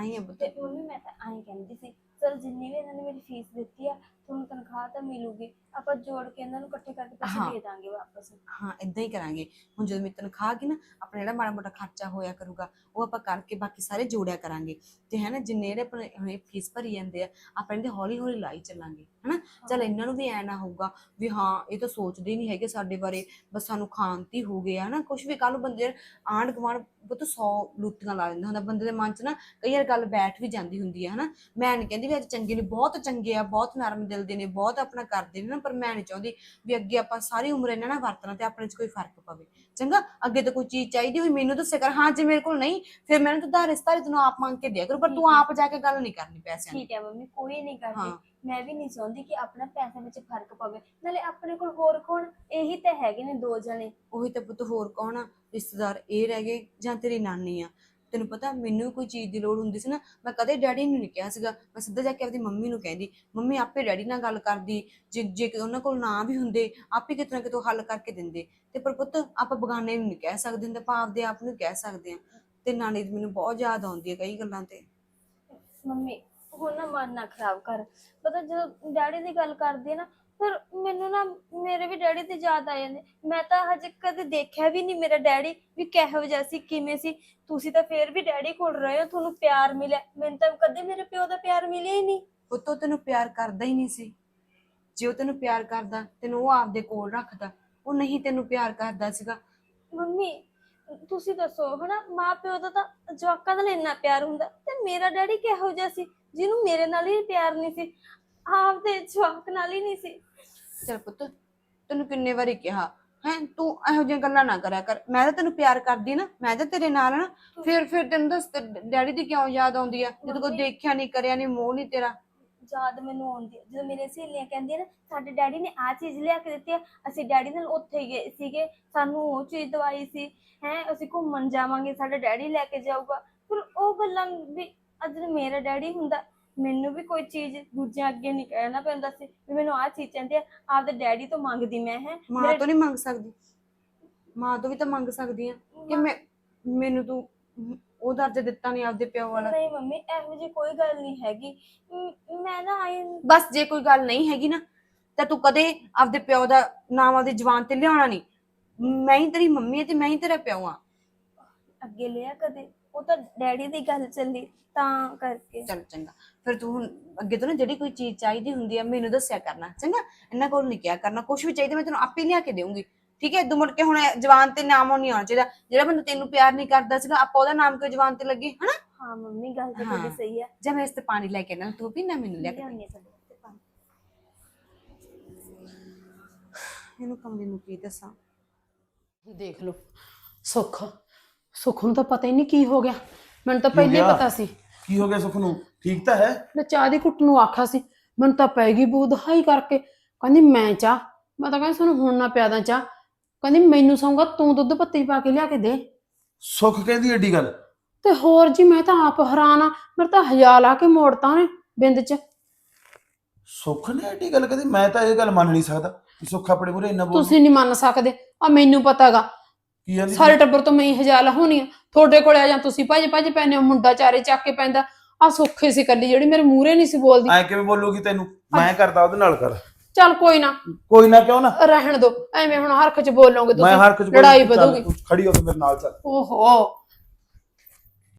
ਆਈ ਆ ਪੁੱਤ। ਤੇ ਮੰਮੀ ਮੈਂ ਤਾਂ ਐਂ ਕਹਿੰਦੀ ਸੀ ਚਲ ਜਿੰਨੀ ਵੀ ਇਹਨਾਂ ਨੇ ਮੇਰੀ ਫੀਸ ਦਿੱਤੀ ਆ ਤੁਹਾਨੂੰ ਤਨਖਾਹ ਤਾਂ ਮਿਲੂਗੀ ਆਪਾਂ ਜੋੜ ਕੇ ਇਹਨਾਂ ਨੂੰ ਇਕੱਠੇ ਕਰਕੇ ਪੈਸੇ ਹਾਂ। ਦੇ ਦਾਂਗੇ ਵਾਪਸ। ਹਾਂ ਇਦਾਂ ਹੀ ਕਰਾਂਗੇ। ਹੁਣ ਜਦੋਂ ਮੇਰੀ ਤਨਖਾਹ ਗਈ ਨਾ ਆਪਣਾ ਜਿਹੜਾ ਮਾੜਾ ਮੋਟਾ ਖਰਚਾ ਹੋਇਆ ਕਰੂਗਾ ਉਹ ਆਪਾਂ ਕਰਕੇ ਬਾਕੀ ਸਾਰੇ ਜੋੜਿਆ ਕਰਾਂਗੇ। ਤੇ ਹੈ ਨਾ ਜਿੰਨੇ ਜਿਹੜੇ ਆਪਣੇ ਹੁਣੇ ਫੀਸ ਭਰੀ ਜਾਂਦੇ ਆ ਆਪਾਂ ਇਹਦੇ ਹੌਲੀ ਹੌਲੀ ਲਾਈ ਚੱਲਾਂਗੇ ਹਨਾ? ਚਲ ਇਹਨਾਂ ਨੂੰ ਵੀ ਐ ਨਾ ਹੋਊਗਾ ਵੀ ਹਾਂ ਇਹ ਤਾਂ ਸੋਚਦੇ ਹੀ ਨਹੀਂ ਹੈਗੇ ਸਾਡੇ ਬਾਰੇ ਬਸ ਸਾਨੂੰ ਖਾਂਤੀ ਹੋ ਗਿਆ ਹਨਾ? ਕੁਝ ਵੀ ਕੱਲ ਨੂੰ ਬੰਦੇ ਆਂਢ ਗੁਆਂਢ ਬਹੁਤ 100 ਲੁੱਟੀਆਂ ਲਾ ਦਿੰਦਾ ਹੁੰਦਾ ਬੰਦੇ ਦੇ ਮਨ 'ਚ ਨਾ ਕਈ ਵਾਰ ਗੱਲ ਬੈਠ ਵੀ ਜਾਂਦੀ ਹੁੰਦੀ ਹੈ ਹਨਾ? ਮੈਂ ਨਹੀਂ ਕਹਿੰਦੀ ਵੀ ਅੱਜ ਚੰਗੇ ਨੇ ਬਹੁਤ ਚੰਗੇ ਆ ਬਹੁਤ ਨਰਮ ਦਿਲ ਦੇ ਨੇ ਬਹੁਤ ਆਪਣਾ ਕਰਦੇ ਨੇ ਨਾ ਪਰ ਮੈਂ ਨਹੀਂ ਚਾਹੁੰਦੀ ਵੀ ਅੱਗੇ ਆਪਾਂ ਸਾਰੀ ਉਮਰ ਇਹਨਾਂ ਨਾਲ ਵਰਤਣਾ ਤੇ ਆਪਣੇ 'ਚ ਕੋਈ ਫ਼ਰਕ ਪਵੇ। ਚੰਗਾ ਅੱਗੇ ਤੋਂ ਕੋਈ ਚੀਜ਼ ਚਾਹੀਦੀ ਹੋਈ ਮੈਨੂੰ ਦੱਸਿਆ ਕਰ ਹਾਂ ਜੇ ਮੇਰੇ ਕੋਲ ਨਹੀਂ ਫਿਰ ਮੈਨੂੰ ਤਾਂ ਦਾ ਰਿਸ਼ਤਾ ਤੈਨੂੰ ਆਪ ਮੰਗ ਕੇ ਦਿਆ ਕਰੋ ਪਰ ਤੂੰ ਆਪ ਜਾ ਕੇ ਗੱਲ ਨਹੀਂ ਕਰਨੀ ਪੈਸਿਆਂ ਦੀ। ਠੀਕ ਹੈ ਮੰਮੀ ਕੋਈ ਨਹੀਂ ਹਾਂ। ਕਰਦੀ ਮੈਂ ਵੀ ਨਹੀਂ ਚਾਹੁੰਦੀ ਕਿ ਆਪਣਾ ਪੈਸੇ ਵਿੱਚ ਫ਼ਰਕ ਪਵੇ। ਨਾਲੇ ਆਪਣੇ ਕੋਲ ਹੋਰ ਕੌਣ? ਇਹੀ ਤਾਂ ਹੈਗੇ ਨੇ ਦੋ ਜਣੇ। ਉਹੀ ਤਾਂ ਪੁੱਤ ਹੋਰ ਕੌਣ ਆ? ਰਿਸ਼ਤੇਦਾਰ ਇਹ ਰਹਿ ਗਏ ਜਾਂ ਤੇਰੀ ਨਾਨੀ ਆ? ਤੈਨੂੰ ਪਤਾ ਮੈਨੂੰ ਕੋਈ ਚੀਜ਼ ਦੀ ਲੋੜ ਹੁੰਦੀ ਸੀ ਨਾ, ਮੈਂ ਕਦੇ ਡੈਡੀ ਨੂੰ ਨਹੀਂ ਕਿਹਾ ਸੀਗਾ। ਮੈਂ ਸਿੱਧਾ ਜਾ ਕੇ ਆਪਦੀ ਮੰਮੀ ਨੂੰ ਕਹਿੰਦੀ, ਮੰਮੀ ਆਪੇ ਡੈਡੀ ਨਾਲ ਗੱਲ ਕਰਦੀ, ਜੇ ਜੇ ਉਹਨਾਂ ਕੋਲ ਨਾ ਵੀ ਹੁੰਦੇ, ਆਪੇ ਕਿਤੇ ਕਿਤੋਂ ਹੱਲ ਕਰਕੇ ਦਿੰਦੇ। ਤੇ ਪਰ ਪੁੱਤ, ਆਪਾਂ ਬਗਾਨੇ ਨੂੰ ਨਹੀਂ ਕਹਿ ਸਕਦੇ ਹੁੰਦੇ, ਆਪਾਂ ਆਪਦੇ ਆਪ ਨੂੰ ਕਹਿ ਸਕਦੇ ਆ ਤੇ ਨਾਨੀ ਦੀ ਮੈਨੂੰ ਬਹੁਤ ਯਾਦ ਆਉਂਦੀ ਹੈ ਕਈ ਗੱਲਾਂ ਤੇ। ਮੰਮੀ, ਹੁਣ ਨਾ ਮਨ ਨਾ ਖਰਾਬ ਕਰ। ਪਤਾ ਜਦੋਂ ਡੈਡੀ ਦੀ ਗੱਲ ਕਰਦੀ ਹੈ ਨਾ ਫਿਰ ਮੈਨੂੰ ਨਾ ਮੇਰੇ ਵੀ ਡੈਡੀ ਤੇ ਯਾਦ ਆ ਜਾਂਦੇ। ਮੈਂ ਤਾਂ ਹਜੇ ਕਦੇ ਦੇਖਿਆ ਵੀ ਨਹੀਂ ਮੇਰਾ ਡੈਡੀ ਵੀ ਕਿਹੋ ਜਿਹਾ ਸੀ ਕਿਵੇਂ ਸੀ। ਤੁਸੀਂ ਤਾਂ ਫੇਰ ਵੀ ਡੈਡੀ ਕੋਲ ਰਹੇ ਹੋ ਤੁਹਾਨੂੰ ਪਿਆਰ ਮਿਲਿਆ। ਮੈਨੂੰ ਤਾਂ ਕਦੇ ਮੇਰੇ ਪਿਓ ਦਾ ਪਿਆਰ ਮਿਲਿਆ ਹੀ ਨਹੀਂ। ਪੁੱਤ ਤੈਨੂੰ ਪਿਆਰ ਕਰਦਾ ਹੀ ਨਹੀਂ ਸੀ। ਜੇ ਉਹ ਤੈਨੂੰ ਪਿਆਰ ਕਰਦਾ ਤੈਨੂੰ ਉਹ ਆਪਦੇ ਕੋਲ ਰੱਖਦਾ ਉਹ ਨਹੀਂ ਤੈਨੂੰ ਪਿਆਰ ਕਰਦਾ ਸੀਗਾ। ਮੰਮੀ ਤੁਸੀਂ ਦੱਸੋ ਹਨਾ? ਮਾਂ ਪਿਓ ਦਾ ਤਾਂ ਜਵਾਕਾਂ ਨਾਲ ਇੰਨਾ ਪਿਆਰ ਹੁੰਦਾ। ਤੇ ਮੇਰਾ ਡੈਡੀ ਕਿਹੋ ਜਿਹਾ ਸੀ ਜਿਹਨੂੰ ਮੇਰੇ ਨਾਲ ਹੀ ਪਿਆਰ ਨਹੀਂ ਸੀ ਆਪਦੇ ਜਵਾਕ ਨਾਲ ਹੀ ਨਹੀਂ ਸੀ। ਚਲ ਪੁੱਤ ਤੈਨੂੰ ਕਿੰਨੇ ਵਾਰੀ ਕਿਹਾ ਹੈ ਤੂੰ ਇਹੋ ਜਿਹੀਆਂ ਗੱਲਾਂ ਨਾ ਕਰਿਆ ਕਰ। ਮੈਂ ਤਾਂ ਤੈਨੂੰ ਪਿਆਰ ਕਰਦੀ ਨਾ ਮੈਂ ਤਾਂ ਤੇਰੇ ਨਾਲ ਆ ਨਾ। ਫਿਰ ਫਿਰ ਤੈਨੂੰ ਦੱਸ ਤੇ ਡੈਡੀ ਦੀ ਕਿਉਂ ਯਾਦ ਆਉਂਦੀ ਆ? ਜਦੋਂ ਕੋਈ ਦੇਖਿਆ ਨਹੀਂ ਕਰਿਆ ਨਹੀਂ ਮੋਹ ਨਹੀਂ ਤੇਰਾ। ਯਾਦ ਮੈਨੂੰ ਆਉਂਦੀ ਹੈ ਜਦੋਂ ਮੇਰੇ ਸਹੇਲੀਆਂ ਕਹਿੰਦੀਆਂ ਨਾ ਸਾਡੇ ਡੈਡੀ ਨੇ ਆਹ ਚੀਜ਼ ਲਿਆ ਕੇ ਦਿੱਤੀ ਆ ਅਸੀਂ ਡੈਡੀ ਨਾਲ ਉੱਥੇ ਗਏ ਸੀਗੇ ਸਾਨੂੰ ਉਹ ਚੀਜ਼ ਦਵਾਈ ਸੀ ਹੈ ਅਸੀਂ ਘੁੰਮਣ ਜਾਵਾਂਗੇ ਸਾਡਾ ਡੈਡੀ ਲੈ ਕੇ ਜਾਊਗਾ। ਫਿਰ ਉਹ ਗੱਲਾਂ ਵੀ ਅੱਜ ਮੇਰਾ ਡੈਡੀ ਹੁੰਦਾ ਮੈਨੂੰ ਵੀ ਕੋਈ ਚੀਜ਼ ਦੂਜਿਆਂ ਅੱਗੇ ਨਹੀਂ ਕਹਿਣਾ ਪੈਂਦਾ ਸੀ ਵੀ ਮੈਨੂੰ ਆਹ ਚੀਜ਼ ਚਾਹੀਦੀ ਆ ਆਪਦੇ ਡੈਡੀ ਤੋਂ ਮੰਗਦੀ ਮੈਂ ਹੈ। ਮਾਂ ਤੋਂ ਨਹੀਂ ਮੰਗ ਸਕਦੀ। ਮਾਂ ਤੋਂ ਵੀ ਤਾਂ ਮੰਗ ਸਕਦੀ ਆ ਕਿ ਮੈਂ ਮੈਨੂੰ ਤੂੰ ਉਹ ਦਰਜਾ ਦਿੱਤਾ ਨਹੀਂ ਆਪਦੇ ਪਿਓ ਵਾਲਾ। ਨਹੀਂ ਮੰਮੀ ਇਹੋ ਜਿਹੀ ਕੋਈ ਗੱਲ ਨਹੀਂ ਹੈਗੀ। ਮ- ਮੈਂ ਨਾ ਆਈ ਬਸ ਜੇ ਕੋਈ ਗੱਲ ਨਹੀਂ ਹੈਗੀ ਨਾ ਤਾਂ ਤੂੰ ਕਦੇ ਆਪਦੇ ਪਿਓ ਦਾ ਨਾਮ ਆਪਦੇ ਜ਼ੁਬਾਨ ਤੇ ਲਿਆਉਣਾ ਨਹੀਂ। ਮੈਂ ਹੀ ਤੇਰੀ ਮੰਮੀ ਆ ਤੇ ਮੈਂ ਹੀ ਤੇਰਾ ਪਿਓ ਆ। ਅੱਗੇ ਲਿਆ ਕਦੇ। ਉਹ ਤਾਂ ਡੈਡੀ ਦੀ ਗੱਲ ਚੱਲੀ ਤਾਂ ਕਰਕੇ। ਚੱਲ ਚੰਗਾ। ਫਿਰ ਤੂੰ ਹੁਣ ਅੱਗੇ ਤੋਂ ਨਾ ਜਿਹੜੀ ਕੋਈ ਚੀਜ਼ ਚਾਹੀਦੀ ਹੁੰਦੀ ਆ ਮੈਨੂੰ ਦੱਸਿਆ ਕਰਨਾ ਚੰਗਾ? ਇਹਨਾਂ ਕੋਲ ਨਹੀਂ ਕਿਹਾ ਕਰਨਾ। ਕੁਝ ਵੀ ਚਾਹੀਦਾ ਮੈਂ ਤੈਨੂੰ ਆਪੇ ਲਿਆ ਕੇ ਦੇਵਾਂਗੀ ਠੀਕ ਹੈ? ਇਦੋਂ ਮੁੜ ਕੇ ਹੁਣ ਜਵਾਨ ਤੇ ਨਾਮ ਨਹੀਂ ਆਉਣਾ ਚਾਹੀਦਾ। ਜਿਹੜਾ ਬੰਦਾ ਤੈਨੂੰ ਪਿਆਰ ਨਹੀਂ ਕਰਦਾ ਸੀਗਾ ਆਪਾਂ ਉਹਦਾ ਨਾਮ ਕਿਉਂ ਜਵਾਨ ਤੇ ਲੱਗੇ ਹਨਾ? ਹਾਂ ਮੰਮੀ ਗੱਲ ਤਾਂ ਤੁਹਾਡੀ ਹਾਂ। ਸਹੀ ਹੈ ਜਾਂ ਮੈਂ ਇਸ ਤੇ ਪਾਣੀ ਲੈ ਕੇ ਨਾ ਤੂੰ ਵੀ ਨਾ ਮੈਨੂੰ ਲਿਆ ਕੇ ਦੇ। ਲਿਆਉਣੀ ਆ ਤੁਹਾਡੇ ਵਾਸਤੇ ਪਾਣੀ। ਇਹਨੂੰ ਕਮਲੀ ਨੂੰ ਕੀ ਦੱਸਾਂ? ਦੇਖ ਲਓ ਸੁੱਖ। ਸੁੱਖ ਨੂੰ ਤਾਂ ਪਤਾ ਹੀ ਨਹੀਂ ਕੀ ਹੋ ਗਿਆ। ਮੈਨੂੰ ਤਾਂ ਪਹਿਲੇ ਗਿਆ? ਪਤਾ ਸੀ। ਕੀ ਹੋ ਗਿਆ ਸੁਖ ਨੂੰ? ਠੀਕ ਤਾਂ ਹੈ? ਮੈਂ ਚਾਹ ਦੀ ਕੁੱਟ ਨੂੰ ਆਖਿਆ ਸੀ। ਮੈਨੂੰ ਤਾਂ ਪੈ ਗਈ ਬੂ ਦਹਾਈ ਕਰਕੇ। ਕਹਿੰਦੀ ਮੈਂ ਚਾਹ। ਮੈਂ ਤਾਂ ਕਹਿੰਦੀ ਸਾਨੂੰ ਹੁਣ ਨਾ ਪਿਆਦਾ ਚਾਹ। ਕਹਿੰਦੀ ਮੈਨੂੰ ਸੌਂਗਾ ਤੂੰ ਦੁੱਧ ਪੱਤੀ ਪਾ ਕੇ ਲਿਆ ਕੇ ਦੇ। ਸੁਖ ਕਹਿੰਦੀ ਏਡੀ ਗੱਲ? ਤੇ ਹੋਰ ਜੀ ਮੈਂ ਤਾਂ ਆਪ ਹੈਰਾਨ ਆ। ਮੇਰੇ ਤਾਂ ਹਜ਼ਾਰ ਲਾ ਕੇ ਮੋੜਤਾ ਉਹਨੇ ਬਿੰਦ ਚ। ਸੁਖ ਨੇ ਏਡੀ ਗੱਲ ਕਹਿੰਦੀ ਮੈਂ ਤਾਂ ਇਹ ਗੱਲ ਮੰਨ ਨਹੀਂ ਸਕਦਾ। ਕਿ ਸੁਖ ਆਪਣੇ ਮੂਰੇ ਇੰਨਾ ਬੋਲ ਤੁਸੀਂ ਨਹੀਂ ਮੰਨ ਸਕਦੇ। ਆ ਮੈਨੂੰ ਪਤਾਗਾ। ਕੀ ਸਾਰੇ ਟੱਬਰ ਤੋਂ ਮੈਂ ਹੀ ਹਜ਼ਾਰ ਹੋਣੀ ਆ। ਤੁਹਾਡੇ ਕੋਲੇ ਆ ਜਾਂ ਤੁਸੀਂ ਭੱਜ ਭੱਜ ਪੈਨੇ ਹੋ ਮੁੰਡਾ ਚਾਰੇ ਚੱਕ ਕੇ ਪੈਂਦਾ। ਆ ਸੁੱਖੇ ਸੀ ਕੱਲੀ ਜਿਹੜੀ ਮੇਰੇ ਮੂਹਰੇ ਨਹੀਂ ਸੀ ਬੋਲਦੀ। ਐ ਕਿਵੇਂ ਬੋਲੂਗੀ ਤੈਨੂੰ? ਮੈਂ ਕਰਦਾ ਉਹਦੇ ਨਾਲ ਕਰ ਚੱਲ ਕੋਈ ਨਾ। ਕੋਈ ਨਾ ਕਿਉਂ ਨਾ? ਰਹਿਣ ਦੋ। ਐਵੇਂ ਹੁਣ ਹਰਖ ਚ ਬੋਲੋਗੇ ਤੁਸੀਂ। ਲੜਾਈ ਵਧੂਗੀ। ਖੜੀ ਹੋ ਕੇ ਮੇਰੇ ਨਾਲ ਚੱਲ। ਓਹੋ।